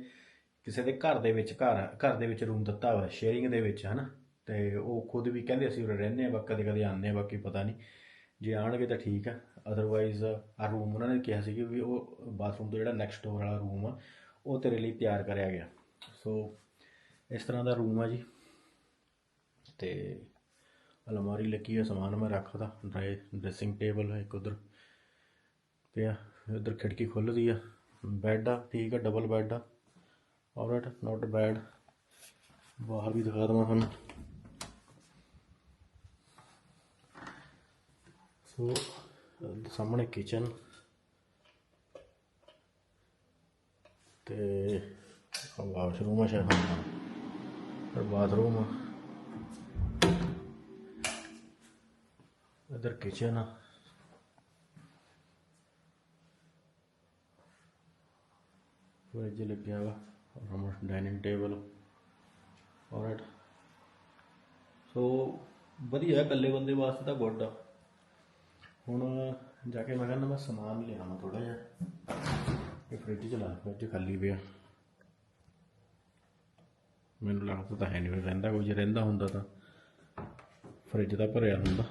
ਕਿਸੇ ਦੇ ਘਰ ਦੇ ਵਿੱਚ, ਘਰ ਘਰ ਦੇ ਵਿੱਚ ਰੂਮ ਦਿੱਤਾ ਹੋਇਆ ਸ਼ੇਅਰਿੰਗ ਦੇ ਵਿੱਚ, ਹਨਾ? ਤੇ ਉਹ ਖੁਦ ਵੀ ਕਹਿੰਦੇ ਅਸੀਂ ਉਰੇ ਰਹਿੰਦੇ ਆ ਬਾ ਕਦੇ ਕਦੇ ਆਉਂਦੇ ਆ ਬਾਕੀ ਪਤਾ ਨਹੀਂ। ਜੇ ਆਣਗੇ ਤਾਂ ਠੀਕ ਆ। ਅਦਰਵਾਈਜ਼ ਆ ਰੂਮ ਉਹਨਾਂ ਨੇ ਕਿਹਾ ਸੀ ਕਿ ਵੀ ਉਹ ਬਾਥਰੂਮ ਤੋਂ ਜਿਹੜਾ ਨੈਕਸਟ ਡੋਰ ਵਾਲਾ ਰੂਮ ਆ, ਉਹ ਤੇਰੇ ਲਈ ਤਿਆਰ ਕਰਿਆ ਗਿਆ। ਸੋ ਇਸ ਤਰ੍ਹਾਂ ਦਾ ਰੂਮ ਆ ਜੀ। ਤੇ ਅਲਮਾਰੀ ਲੱਗੀ ਆ, ਸਮਾਨ ਮੈਂ ਰੱਖਦਾ। ਡਰਾਈ ਡਰੈਸਿੰਗ ਟੇਬਲ ਇੱਕ ਉਧਰ। ਪਿਆ, ਉਧਰ ਖਿੜਕੀ ਖੁੱਲਦੀ ਆ। ਬੈੱਡ ਆ, ਠੀਕ ਆ ਡਬਲ ਬੈੱਡ ਆ। ਆਲਰਾਈਟ ਨਾਟ ਬੈਡ ਬਾਹਰ ਵੀ ਦਿਖਾ ਦਵਾਂ ਤੁਹਾਨੂੰ। ਸੋ ਸਾਹਮਣੇ ਕਿਚਨ ਤੇ ਵਾਸ਼ਰੂਮ ਆ ਸ਼ਾਇਦ। ਪਰ ਬਾਥਰੂਮ ਆ। ਇਧਰ ਕਿਚਨ ਆ। ਫ੍ਰਿਜ ਲੱਗਿਆ ਵਾ ਰਮਾ ਡਾਈਨਿੰਗ ਟੇਬਲ। ਆਲਰਾਈਟ ਸੋ ਵਧੀਆ, ਇਕੱਲੇ ਬੰਦੇ ਵਾਸਤੇ ਤਾਂ ਗੁੱਡ ਆ। ਹੁਣ ਜਾ ਕੇ ਮੈਂ ਕਹਿੰਦਾ ਮੈਂ ਸਮਾਨ ਲਿਆਵਾਂ ਥੋੜਾ ਜਿਹਾ। ਇਹ ਫ੍ਰਿਜ ਚ ਲਾ, ਫ੍ਰਿਜ ਖਾਲੀ ਪਿਆ। ਮੈਨੂੰ ਲੱਗਦਾ ਤਾਂ ਹੈ ਨਹੀਂ ਰਹਿੰਦਾ ਕੋਈ, ਜੇ ਰਹਿੰਦਾ ਹੁੰਦਾ ਤਾਂ। ਫ੍ਰਿਜ ਤਾਂ ਭਰਿਆ ਹੁੰਦਾ।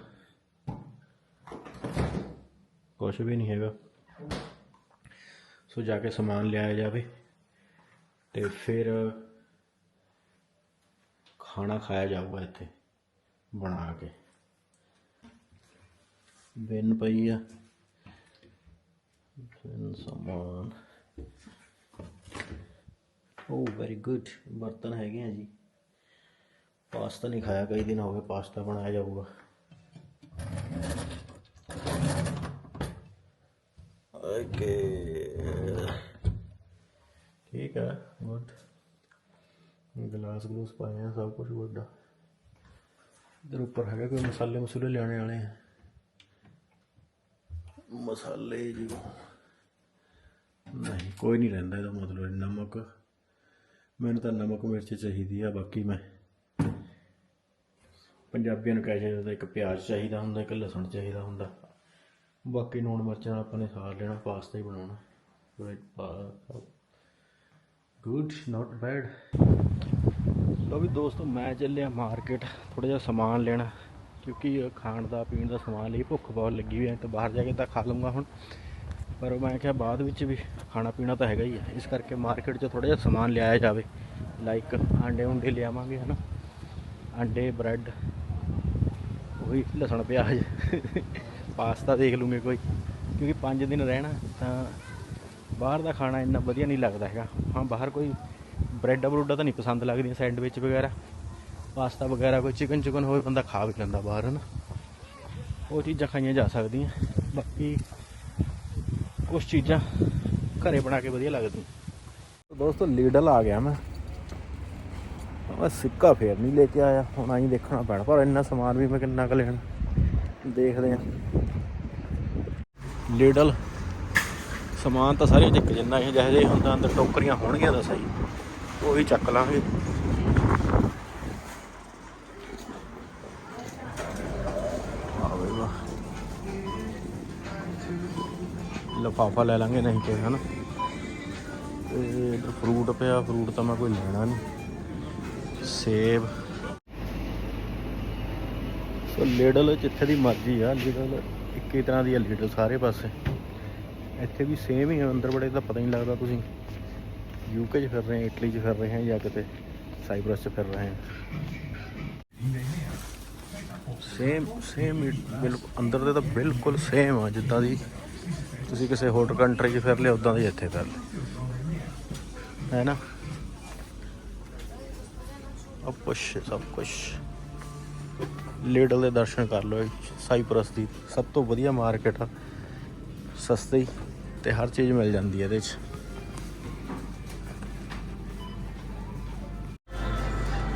ਕੁਛ ਵੀ ਨਹੀਂ ਹੈਗਾ। ਸੋ ਜਾ ਕੇ ਸਮਾਨ ਲਿਆਇਆ ਜਾਵੇ। ਤੇ ਫਿਰ ਖਾਣਾ ਖਾਇਆ ਜਾਊਗਾ ਇੱਥੇ, ਬਣਾ ਕੇ। ਬਿਨ ਪਈ ਆ, ਬਿਨ ਸਮਾਨ। ਓ ਵੈਰੀ ਗੁੱਡ ਬਰਤਨ ਹੈਗੇ ਆ ਜੀ। ਪਾਸਤਾ ਨਹੀਂ ਖਾਇਆ, ਕਈ ਦਿਨ ਹੋ ਗਏ ਪਾਸਤਾ ਬਣਾਇਆ ਜਾਊਗਾ। ਓਕੇ ਠੀਕ ਹੈ ਗੁੱਡ ਗਲਾਸ ਗਲੂਸ ਪਾਏ ਆ, ਸਭ ਕੁਝ ਵੱਡਾ। ਇਧਰ ਉੱਪਰ ਹੈਗਾ ਕੋਈ ਮਸਾਲੇ ਮਸੂਲੇ ਲਿਆਣੇ ਵਾਲੇ ਆ। ਮਸਾਲੇ ਜੀ। ਨਹੀਂ, ਕੋਈ ਨਹੀਂ ਰਹਿੰਦਾ ਇਹਦਾ ਮਤਲਬ ਨਮਕ। ਮੈਨੂੰ ਤਾਂ ਨਮਕ ਮਿਰਚ ਚਾਹੀਦੀ ਆ, ਬਾਕੀ ਮੈਂ ਪੰਜਾਬੀਆਂ ਨੂੰ ਕਹਿ ਜਾਂਦਾ ਇੱਕ ਪਿਆਜ਼ ਚਾਹੀਦਾ ਹੁੰਦਾ, ਇੱਕ ਲਸਣ ਚਾਹੀਦਾ ਹੁੰਦਾ। ਬਾਕੀ ਨੂਣ ਮਿਰਚਾਂ ਆਪਾਂ ਨੇ ਸਾਰ ਲੈਣਾ, ਪਾਸਤਾ ਹੀ ਬਣਾਉਣਾ। ਗੁੱਡ ਨਾਟ ਬੈਡ ਲੋ ਵੀ ਦੋਸਤੋ, ਮੈਂ ਚੱਲਿਆ ਮਾਰਕੀਟ ਥੋੜਾ ਜਿਹਾ ਸਮਾਨ ਲੈਣਾ ਕਿਉਂਕਿ ਖਾਣ ਦਾ, ਪੀਣ ਦਾ ਸਮਾਨ ਲਈ ਭੁੱਖ ਬਹੁਤ ਲੱਗੀ ਹੋਈ ਹੈ, ਤੇ ਬਾਹਰ ਜਾ ਕੇ ਤਾਂ ਖਾ ਲੂੰਗਾ ਹੁਣ। ਪਰ ਮੈਂ ਕਿਹਾ ਬਾਅਦ ਵਿੱਚ ਵੀ ਖਾਣਾ ਪੀਣਾ ਤਾਂ ਹੈਗਾ ਹੀ ਹੈ। ਇਸ ਕਰਕੇ ਮਾਰਕੀਟ 'ਚ ਥੋੜਾ ਜਿਹਾ ਸਮਾਨ ਲਿਆਇਆ ਜਾਵੇ। ਲਾਈਕ ਆਂਡੇ ਉਂਡੇ ਲਿਆਵਾਂਗੇ, ਹਨਾ? ਆਂਡੇ ਬ੍ਰੈਡ ਉਹੀ ਲਸਣ, ਪਿਆਜ਼, ਪਾਸਤਾ ਦੇਖ ਲੂੰਗੇ ਕੋਈ। ਕਿਉਂਕਿ 5 ਦਿਨ ਰਹਿਣਾ, ਤਾਂ ਬਾਹਰ ਦਾ ਖਾਣਾ ਇੰਨਾ ਵਧੀਆ ਨਹੀਂ ਲੱਗਦਾ ਹੈਗਾ। ਹਾਂ, ਬਾਹਰ ਕੋਈ ਬ੍ਰੈਡ ਬਰੂਡਾ ਤਾਂ ਨਹੀਂ ਪਸੰਦ ਲੱਗਦੀਆਂ ਸੈਂਡਵਿਚ ਵਗੈਰਾ। ਪਾਸਤਾ ਵਗੈਰਾ ਕੋਈ ਚਿਕਨ ਚਿਕਨ ਹੋਵੇ ਬੰਦਾ ਖਾ ਵੀ ਲੈਂਦਾ ਬਾਹਰ ਹਨਾ। ਉਹ ਚੀਜ਼ਾਂ ਖਾਈਆਂ ਜਾ ਸਕਦੀਆਂ। ਬਾਕੀ ਕੁਝ ਚੀਜ਼ਾਂ ਘਰੇ ਬਣਾ ਕੇ ਵਧੀਆ ਲੱਗਦੀਆਂ। ਦੋਸਤੋ ਲੀਡਲ ਆ ਗਿਆ ਮੈਂ। ਮੈਂ ਸਿੱਕਾ ਫੇਰ ਨਹੀਂ ਲੈ ਕੇ ਆਇਆ। ਹੁਣ ਆਈ ਦੇਖਣਾ ਪੈਣਾ। ਪਰ ਇੰਨਾ ਸਮਾਨ ਵੀ ਮੈਂ ਕਿੰਨਾ ਕੁ ਲੈਣਾ। ਦੇਖਦੇ ਆ। ਲੀਡਲ ਸਮਾਨ ਤਾਂ ਸਾਰੇ ਚੱਕ ਜਿੰਨਾ ਇਹ ਜਿਹੇ ਹੁੰਦਾ ਅੰਦਰ ਟੋਕਰੀਆਂ ਹੋਣਗੀਆਂ ਤਾਂ ਸਹੀ। ਉਹੀ ਚੱਕ ਲਾਂਗੇ। ਆਵੇ ਲਫਾਫਾ ਲੈ ਲਾਂਗੇ, ਨਹੀਂ ਤੇ, ਹਨਾ? ਤੇ ਇਧਰ ਫਰੂਟ ਪਿਆ ਫਰੂਟ ਤਾਂ ਮੈਂ ਕੋਈ ਲੈਣਾ ਨਹੀਂ। ਸੇਬ। ਸੋ ਲੀਡਲ ਜਿੱਥੇ ਦੀ ਮਰਜ਼ੀ ਆ ਲੀਡਲ ਇੱਕ ਤਰ੍ਹਾਂ ਦੀ ਆ ਲੀਡਲ ਸਾਰੇ ਪਾਸੇ। ਇੱਥੇ ਵੀ ਸੇਮ ਹੀ ਆ, ਅੰਦਰ ਬੜੇ ਤਾਂ ਪਤਾ ਨਹੀਂ ਲੱਗਦਾ ਤੁਸੀਂ। ਯੂਕੇ 'ਚ ਫਿਰ ਰਹੇ ਆ ਇਟਲੀ 'ਚ ਫਿਰ ਰਹੇ ਆ ਜਾਂ ਕਿਤੇ ਸਾਈਪਰਸ 'ਚ ਫਿਰ ਰਹੇ ਆ ਸੇਮ ਸੇਮ ਬਿਲਕੁਲ ਅੰਦਰ ਦੇ ਤਾਂ ਬਿਲਕੁਲ ਸੇਮ ਆ, ਜਿੱਦਾਂ ਦੀ ਤੁਸੀਂ ਕਿਸੇ ਹੋਰ ਕੰਟਰੀ 'ਚ ਫਿਰ ਲਿਆ ਉਦਾਂ ਦੀ ਇੱਥੇ ਫਿਰ ਹੈ ਨਾ? ਸਭ ਕੁਛ ਸਭ ਕੁਛ। ਲੀਡਲ ਦੇ ਦਰਸ਼ਨ ਕਰ ਲਓ ਸਾਈਪਰਸ ਦੀ ਸਭ ਤੋਂ ਵਧੀਆ ਮਾਰਕੀਟ ਆ। ਸਸਤੀ ਤੇ ਹਰ ਚੀਜ਼ ਮਿਲ ਜਾਂਦੀ ਹੈ ਇਹਦੇ 'ਚ।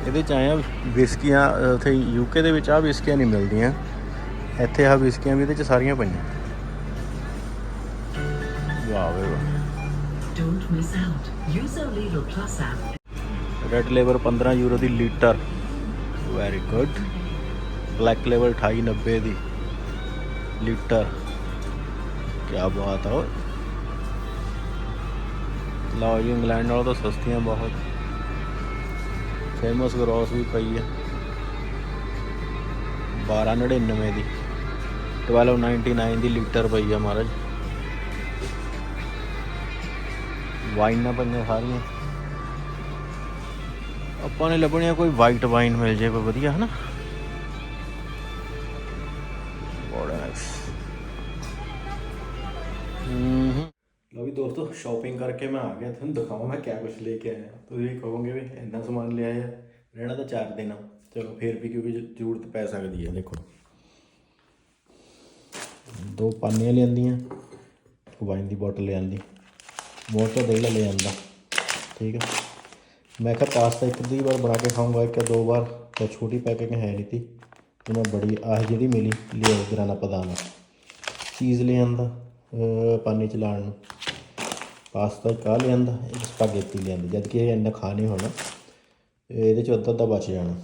ਇਹਦੇ 'ਚ ਆਇਆ ਵਿਸਕੀਆਂ ਉਥੇ ਯੂਕੇ ਦੇ ਵਿੱਚ ਆ ਵਿਸਕੀਆਂ ਨਹੀਂ ਮਿਲਦੀਆਂ। ਇੱਥੇ ਆ ਵਿਸਕੀਆਂ ਵੀ ਇਹਦੇ 'ਚ ਸਾਰੀਆਂ ਪਈਆਂ। ਵਾਹ ਵੇ ਵਾਹ. ਰੈਡ ਲੇਬਲ 15 ਯੂਰੋ ਦੀ litre. Very good Black Label 2890 ਦੀ ਲੀਟਰ। ਕੀ ਬਾਤ ਹੈ ਲਓ ਇੰਗਲੈਂਡ ਨਾਲੋਂ ਤਾਂ ਸਸਤੀਆਂ ਬਹੁਤ। ਫੇਮਸ ਗਰੋਸ ਵੀ ਪਈ ਹੈ 1299 ਦੀ। 1299 ਦੀ ਲੀਟਰ ਪਈ ਆ ਮਹਾਰਾਜ। ਵਾਈਨਾਂ ਪਈਆਂ ਸਾਰੀਆਂ। ਆਪਾਂ ਨੇ ਲੱਭਣੀਆਂ ਕੋਈ ਵਾਈਟ ਵਾਈਨ ਮਿਲ ਜੇ ਕੋਈ ਵਧੀਆ, ਹਨਾ? ਦੋਸਤੋ ਸ਼ਾਪਿੰਗ ਕਰਕੇ ਮੈਂ ਆ ਗਿਆ, ਤੁਹਾਨੂੰ ਦਿਖਾਵਾਂ ਮੈਂ ਕਿਆ ਕੁਝ ਲੈ ਕੇ ਆਇਆ। ਤੁਸੀਂ ਵੀ ਕਹੋਗੇ ਵੀ ਇੰਨਾ ਸਮਾਨ ਲਿਆ ਆ ਰਹਿਣਾ ਤਾਂ ਚਾਰ ਦਿਨ ਆ। ਚਲੋ, ਫਿਰ ਵੀ ਕਿਉਂਕਿ ਜ਼ਰੂਰਤ ਪੈ ਸਕਦੀ ਹੈ ਦੇਖੋ। ਦੋ ਪਾਨੀਆਂ ਲਿਆਂਦੀਆਂ ਵਾਈਨ ਦੀ ਬੋਟਲ ਲਿਆਂਦੀ ਮੋਟਰ ਦੇ ਲੈ ਲਿਆਂਦਾ ਠੀਕ ਹੈ ਮੈਂ ਕਿਹਾ ਪਾਸਤਾ ਇੱਕ ਦੀ ਵਾਰ ਬਣਾ ਕੇ ਖਾਊਂਗਾ, ਇੱਕ ਜਾਂ ਦੋ ਵਾਰ ਤਾਂ ਛੋਟੀ ਪੈਕਿੰਗ ਹੈ ਨਹੀਂ ਤੀ ਤੇ ਮੈਂ ਬੜੀ, ਆਹ ਜਿਹੜੀ ਮਿਲੀ ਲਿਆ ਗਰਾਨਾ ਪਦਾਨਾ ਚੀਜ਼ ਲੈ ਆਂਦਾ ਪਾਣੀ ਚ ਲਾਉਣ ਨੂੰ ਪਾਸਤਾ ਕਾ ਲਿਆਂਦਾ, ਇੱਕ ਸਪਾਗੇਟੀ ਲਿਆਂਦੀ, ਜਦ ਕਿ ਇਹ ਇੰਨਾ ਖਾ ਨਹੀਂ ਹੋਣਾ। ਇਹਦੇ ਚ ਅੱਧਾ ਅੱਧਾ ਬਚ ਜਾਣਾ।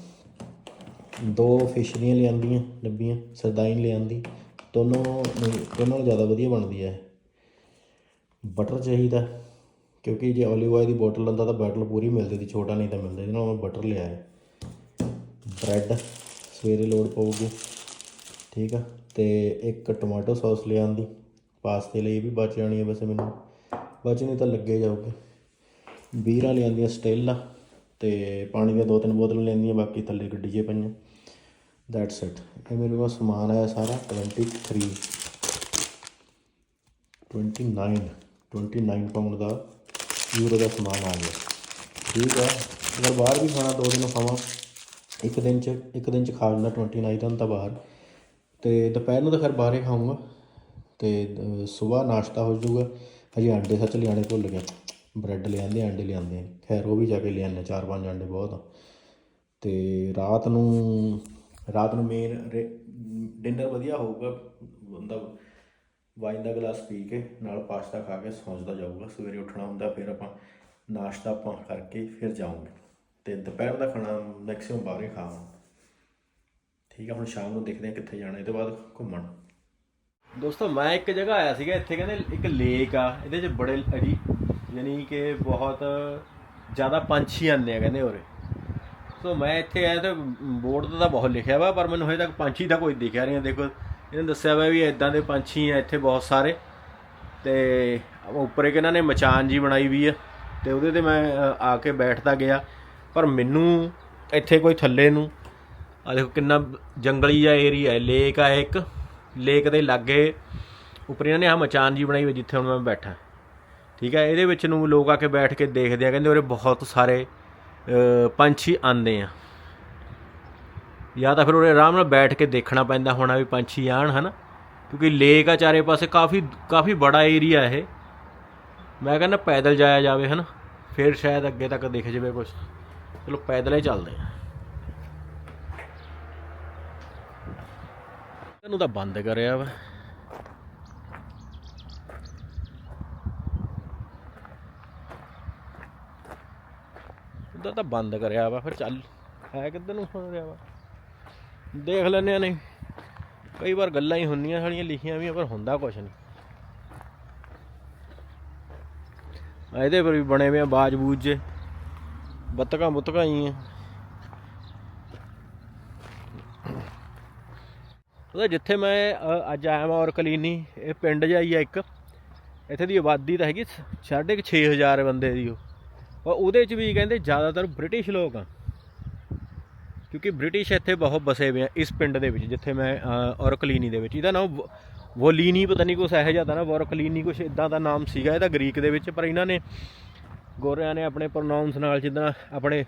ਦੋ ਫਿਸ਼ਰੀਆਂ ਲਿਆਂਦੀਆਂ, ਡੱਬੀਆਂ, ਸਰਦਾਈਨ ਲਿਆਂਦੀ। ਦੋਨੋਂ ਨਹੀਂ ਜ਼ਿਆਦਾ ਵਧੀਆ ਬਣਦੀ ਹੈ ਬਟਰ ਚਾਹੀਦਾ, ਕਿਉਂਕਿ ਜੇ olive oil ਦੀ ਬੋਟਲ ਲੰਦਾ ਤਾਂ ਬਟਰ ਪੂਰੀ ਮਿਲਦੀ ਦੀ ਛੋਟਾ ਨਹੀਂ ਤਾਂ ਮਿਲਦਾ ਇਹਦੇ ਨਾਲ ਮੈਂ ਬਟਰ ਲਿਆ ਹੈ। ਬ੍ਰੈਡ ਸਵੇਰੇ ਲੋੜ ਪਊਗੀ, ਠੀਕ ਆ। ਤੇ ਇੱਕ ਟੋਮੈਟੋ ਸੌਸ ਲਿਆਂਦੀ। ਪਾਸਤੇ ਲਈ ਵੀ ਬਚ ਜਾਣੀ ਹੈ ਵੈਸੇ ਮੈਨੂੰ। ਬਚਣੀ ਤਾਂ ਲੱਗੇ ਜਾਊਗੇ। ਬੀਰਾਂ ਲਿਆਂਦੀਆਂ ਸਟੇਲਾ ਤੇ ਪਾਣੀ ਦੀਆਂ ਦੋ ਤਿੰਨ ਬੋਤਲਾਂ ਲੈਂਦੀਆਂ ਬਾਕੀ ਥੱਲੇ ਗੱਡੀ 'ਚ ਪਈਆਂ। ਦੈਟਸ ਇਟ ਇਹ ਮੇਰੇ ਕੋਲ ਸਮਾਨ ਆਇਆ ਸਾਰਾ 23 29 29 ਪਾਉਂਡ ਦਾ ਯੂਰੋ ਦਾ ਸਮਾਨ ਆ ਗਿਆ। ਠੀਕ ਆ। ਅਗਰ ਬਾਹਰ ਵੀ ਖਾਣਾ ਦੋ ਦਿਨ ਖਾਵਾਂ, ਇੱਕ ਦਿਨ ਚ, ਇੱਕ ਦਿਨ ਚ ਖਾ ਲੈਂਦਾ 29 ਦਿਨ ਤਾਂ ਬਾਹਰ। ਤੇ ਦੁਪਹਿਰ ਨੂੰ ਤਾਂ ਖੈਰ ਬਾਹਰੇ ਖਾਊਂਗਾ। ਤੇ ਸਵੇਰ ਨਾਸ਼ਤਾ ਹੋ ਜਾਊਗਾ। ਹਜੇ ਆਂਡੇ ਸੱਚ ਲਿਆਣੇ ਭੁੱਲ ਗਿਆ। ਬ੍ਰੈਡ ਲਿਆਂਦੇ ਆਂਡੇ ਲਿਆਂਦੇ ਖੈਰ, ਉਹ ਵੀ ਜਾ ਕੇ ਲਿਆਣੇ ਚਾਰ ਪੰਜ ਆਂਡੇ ਬਹੁਤ ਆ। ਤੇ ਰਾਤ ਨੂੰ ਰਾਤ ਨੂੰ ਮੇਨ ਡਿਨਰ ਵਧੀਆ ਹੋਊਗਾ। ਬੰਦਾ ਵਾਈਨ ਦਾ ਗਲਾਸ ਪੀ ਕੇ ਨਾਲ ਪਾਸਤਾ ਖਾ ਕੇ ਸੌਂਚਦਾ ਜਾਊਗਾ। ਸਵੇਰੇ ਉੱਠਣਾ ਹੁੰਦਾ, ਫਿਰ ਆਪਾਂ ਨਾਸ਼ਤਾ ਆਪਾਂ ਕਰਕੇ ਫਿਰ ਜਾਵਾਂਗੇ ਤੇ ਦੁਪਹਿਰ ਦਾ ਖਾਣਾ ਮੈਕਸਿਮਮ ਬਾਹਰੇ ਖਾਵਾਂ ਠੀਕ ਆ, ਹੁਣ ਸ਼ਾਮ ਨੂੰ ਦੇਖਦੇ ਆ ਕਿੱਥੇ ਜਾਣਾ, ਇਹਦੇ ਬਾਅਦ ਘੁੰਮਣ। ਦੋਸਤੋ, ਮੈਂ ਇੱਕ ਜਗ੍ਹਾ ਆਇਆ ਸੀਗਾ, ਇੱਥੇ ਕਹਿੰਦੇ ਇੱਕ ਲੇਕ ਆ, ਇਹਦੇ 'ਚ ਬੜੇ ਅਜੀ ਯਾਨੀ ਕਿ ਬਹੁਤ ਜ਼ਿਆਦਾ ਪੰਛੀ ਆਉਂਦੇ ਆ ਕਹਿੰਦੇ ਉਰੇ। ਸੋ ਮੈਂ ਇੱਥੇ ਆਇਆ ਤੇ ਬੋਰਡ ਤੇ ਤਾਂ ਬਹੁਤ ਲਿਖਿਆ ਵਾ, ਪਰ ਮੈਨੂੰ ਹਜੇ ਤੱਕ ਪੰਛੀ ਤਾਂ ਕੋਈ ਦਿਖਿਆ ਨਹੀਂ ਦੇਖੋ, ਇਹਨੇ ਦੱਸਿਆ ਵਾ ਵੀ ਇਦਾਂ ਦੇ ਪੰਛੀ ਆ, ਇੱਥੇ ਬਹੁਤ ਸਾਰੇ। ਤੇ ਉੱਪਰ ਇੱਕ ਇਹਨਾਂ ਨੇ ਮਚਾਨ ਜੀ ਬਣਾਈ ਵੀ ਆ, ਤੇ ਉਹਦੇ ਤੇ ਮੈਂ ਆ ਕੇ ਬੈਠਦਾ ਗਿਆ। ਪਰ ਮੈਨੂੰ ਇੱਥੇ ਕੋਈ ਥੱਲੇ ਨੂੰ ਆ ਦੇਖੋ ਕਿੰਨਾ ਜੰਗਲੀ ਜਿਹਾ ਏਰੀਆ ਹੈ ਲੇਕ ਆ ਇੱਕ। ਲੇਕ ਦੇ ਲਾਗੇ ਉੱਪਰ ਇਹਨਾਂ ਨੇ ਆ ਮਚਾਨ ਜੀ ਬਣਾਈ ਹੋਈ ਜਿੱਥੇ ਹੁਣ ਮੈਂ ਬੈਠਾ। ਠੀਕ ਹੈ, ਇਹਦੇ ਵਿੱਚ ਨੂੰ ਲੋਕ ਆ ਕੇ ਬੈਠ ਕੇ ਦੇਖਦੇ ਆ, ਕਹਿੰਦੇ ਉਰੇ ਬਹੁਤ ਸਾਰੇ ਪੰਛੀ ਆਉਂਦੇ ਆ। ਜਾਂ ਤਾਂ ਫਿਰ ਉਰੇ ਆਰਾਮ ਨਾਲ ਬੈਠ ਕੇ ਦੇਖਣਾ ਪੈਂਦਾ ਹੋਣਾ ਵੀ ਪੰਛੀ ਆਣ ਹਨਾ? ਕਿਉਂਕਿ ਲੇਕ ਆ ਚਾਰੇ ਪਾਸੇ, ਕਾਫੀ ਕਾਫੀ ਬੜਾ ਏਰੀਆ ਇਹ। ਮੈਂ ਕਹਿੰਦਾ ਪੈਦਲ ਜਾਇਆ ਜਾਵੇ, ਹਨਾ? ਫਿਰ ਸ਼ਾਇਦ ਅੱਗੇ ਤੱਕ ਦਿਖ ਜਾਵੇ ਕੁਝ ਚਲੋ, ਪੈਦਲ ਹੀ ਚੱਲਦੇ ਆ। ਇਹਨੂੰ ਤਾਂ ਬੰਦ ਕਰਿਆ ਵਾ। ਉਹਦਾ ਤਾਂ ਬੰਦ ਕਰਿਆ ਵਾ, ਫਿਰ ਚੱਲ। ਹੈ ਕਿੱਧਰ ਨੂੰ ਹੋ ਰਿਹਾ ਵਾ? ਦੇਖ ਲੈਂਦੇ ਆ ਨਹੀਂ। ਕਈ ਵਾਰ ਗੱਲਾਂ ਹੀ ਹੁੰਦੀਆਂ ਸਾਡੀਆਂ, ਲਿਖੀਆਂ ਵੀ ਪਰ ਹੁੰਦਾ ਕੁਛ ਨਹੀਂ। ਇਹਦੇ ਪਰ ਵੀ ਬਣੇ ਹੋਏ ਆ ਬਾਜ ਬੂਜ ਜੇ। ਬੱਤਕਾਂ ਬੁੱਤਕਾਂ ਹੀ ਆ। ਉਹਦਾ ਜਿੱਥੇ ਮੈਂ ਅੱਜ ਆਇਆ ਮੈਂ ਔਰ ਕਲੀਨੀ ਇਹ ਪਿੰਡ ਜਾਈ ਆ ਇੱਕ। ਇੱਥੇ ਦੀ ਆਬਾਦੀ ਤਾਂ ਹੈਗੀ ਸਾਢੇ ਕੁ ਛੇ ਹਜ਼ਾਰ ਬੰਦੇ ਦੀ ਉਹ। ਔਰ ਉਹਦੇ ਚ ਵੀ ਕਹਿੰਦੇ ਜ਼ਿਆਦਾਤਰ ਬ੍ਰਿਟਿਸ਼ ਲੋਕ ਆ। ਕਿਉਂਕਿ ਬ੍ਰਿਟਿਸ਼ ਇੱਥੇ ਬਹੁਤ ਬਸੇ ਹੋਏ ਆ ਇਸ ਪਿੰਡ ਦੇ ਵਿੱਚ ਜਿੱਥੇ ਮੈਂ ਅ, ਔਰਕਲੀਨੀ ਦੇ ਵਿੱਚ। ਇਹਦਾ ਨਾਮ ਵੋਲੀਨੀ ਪਤਾ ਨਹੀਂ ਕੁਛ ਇਹੋ ਜਿਹਾ ਤਾਂ ਨਾ ਵੋਰਕਲੀਨੀ ਕੁਛ ਇਦਾਂ ਦਾ ਨਾਮ ਸੀਗਾ ਇਹਦਾ ਗ੍ਰੀਕ ਦੇ ਵਿੱਚ ਪਰ ਇਹਨਾਂ ਨੇ ਗੋਰਿਆਂ ਨੇ ਆਪਣੇ ਪ੍ਰੋਨਾਉਂਸ ਨਾਲ ਜਿੱਦਾਂ ਆਪਣੇ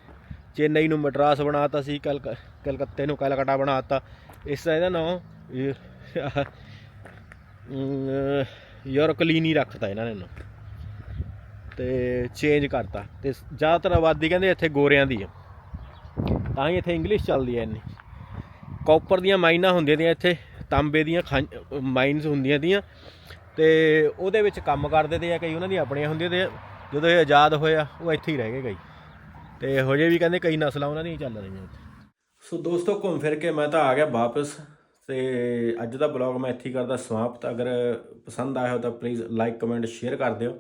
ਚੇਨਈ ਨੂੰ ਮਡਰਾਸ ਬਣਾਤਾ ਸੀ ਕਲਕ ਕਲਕੱਤੇ ਨੂੰ ਕਲਕੱਤਾ ਬਣਾਤਾ। ਇਸ ਤਰ੍ਹਾਂ ਇਹਦਾ ਨਾਮ ਯੂਰਕਲੀਨੀ ਰੱਖਤਾ ਇਹਨਾਂ ਨੇ ਇਹਨੂੰ। ਤੇ ਚੇਂਜ ਕਰਤਾ। ਤੇ ਜ਼ਿਆਦਾਤਰ ਆਬਾਦੀ ਕਹਿੰਦੇ ਇੱਥੇ ਗੋਰਿਆਂ ਦੀ ਆ। ਤਾਂ ਹੀ ਇੱਥੇ ਇੰਗਲਿਸ਼ ਚੱਲਦੀ ਹੈ ਇੰਨੀ। ਕਾਪਰ ਦੀਆਂ ਮਾਈਨਾਂ ਹੁੰਦੀਆਂ ਦੀਆਂ ਇੱਥੇ, ਤਾਂਬੇ ਦੀਆਂ ਮਾਈਨਸ ਹੁੰਦੀਆਂ ਦੀਆਂ ਤੇ ਉਹਦੇ ਵਿੱਚ ਕੰਮ ਕਰਦੇ ਤੇ ਆ, ਕਈ ਉਹਨਾਂ ਦੀਆਂ ਆਪਣੀਆਂ ਹੁੰਦੀਆਂ ਤੇ ਜਦੋਂ ਇਹ ਆਜ਼ਾਦ ਹੋਇਆ, ਉਹ ਇੱਥੇ ਹੀ ਰਹਿ ਗਏ ਕਈ। ਤੇ ਇਹੋ ਜਿਹੇ ਵੀ ਕਹਿੰਦੇ ਕਈ ਨਸਲਾਂ ਉਹਨਾਂ ਦੀਆਂ ਚੱਲ ਰਹੀਆਂ ਸੋ ਦੋਸਤੋ, ਘੁੰਮ ਫਿਰ ਕੇ ਮੈਂ ਤਾਂ ਆ ਗਿਆ ਵਾਪਸ। ਤੇ ਅੱਜ ਦਾ ਬਲੌਗ ਮੈਂ ਇੱਥੇ ਹੀ ਕਰਦਾ ਸਮਾਪਤ। ਅਗਰ ਪਸੰਦ ਆਇਆ ਹੋ ਤਾਂ ਪਲੀਜ਼ ਲਾਈਕ ਕਮੈਂਟ ਸ਼ੇਅਰ ਕਰ ਦਿਓ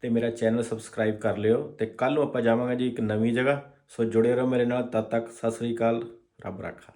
ਤੇ ਮੇਰਾ ਚੈਨਲ ਸਬਸਕ੍ਰਾਈਬ ਕਰ ਲਿਓ ਤੇ ਕੱਲ ਨੂੰ ਆਪਾਂ ਜਾਵਾਂਗੇ ਜੀ ਇੱਕ ਨਵੀਂ ਜਗ੍ਹਾ। ਸੋ ਜੁੜੇ ਰਹੋ ਮੇਰੇ ਨਾਲ, ਤਦ ਤੱਕ ਸਤਿ ਸ੍ਰੀ ਅਕਾਲ, ਰੱਬ ਰਾਖਾ।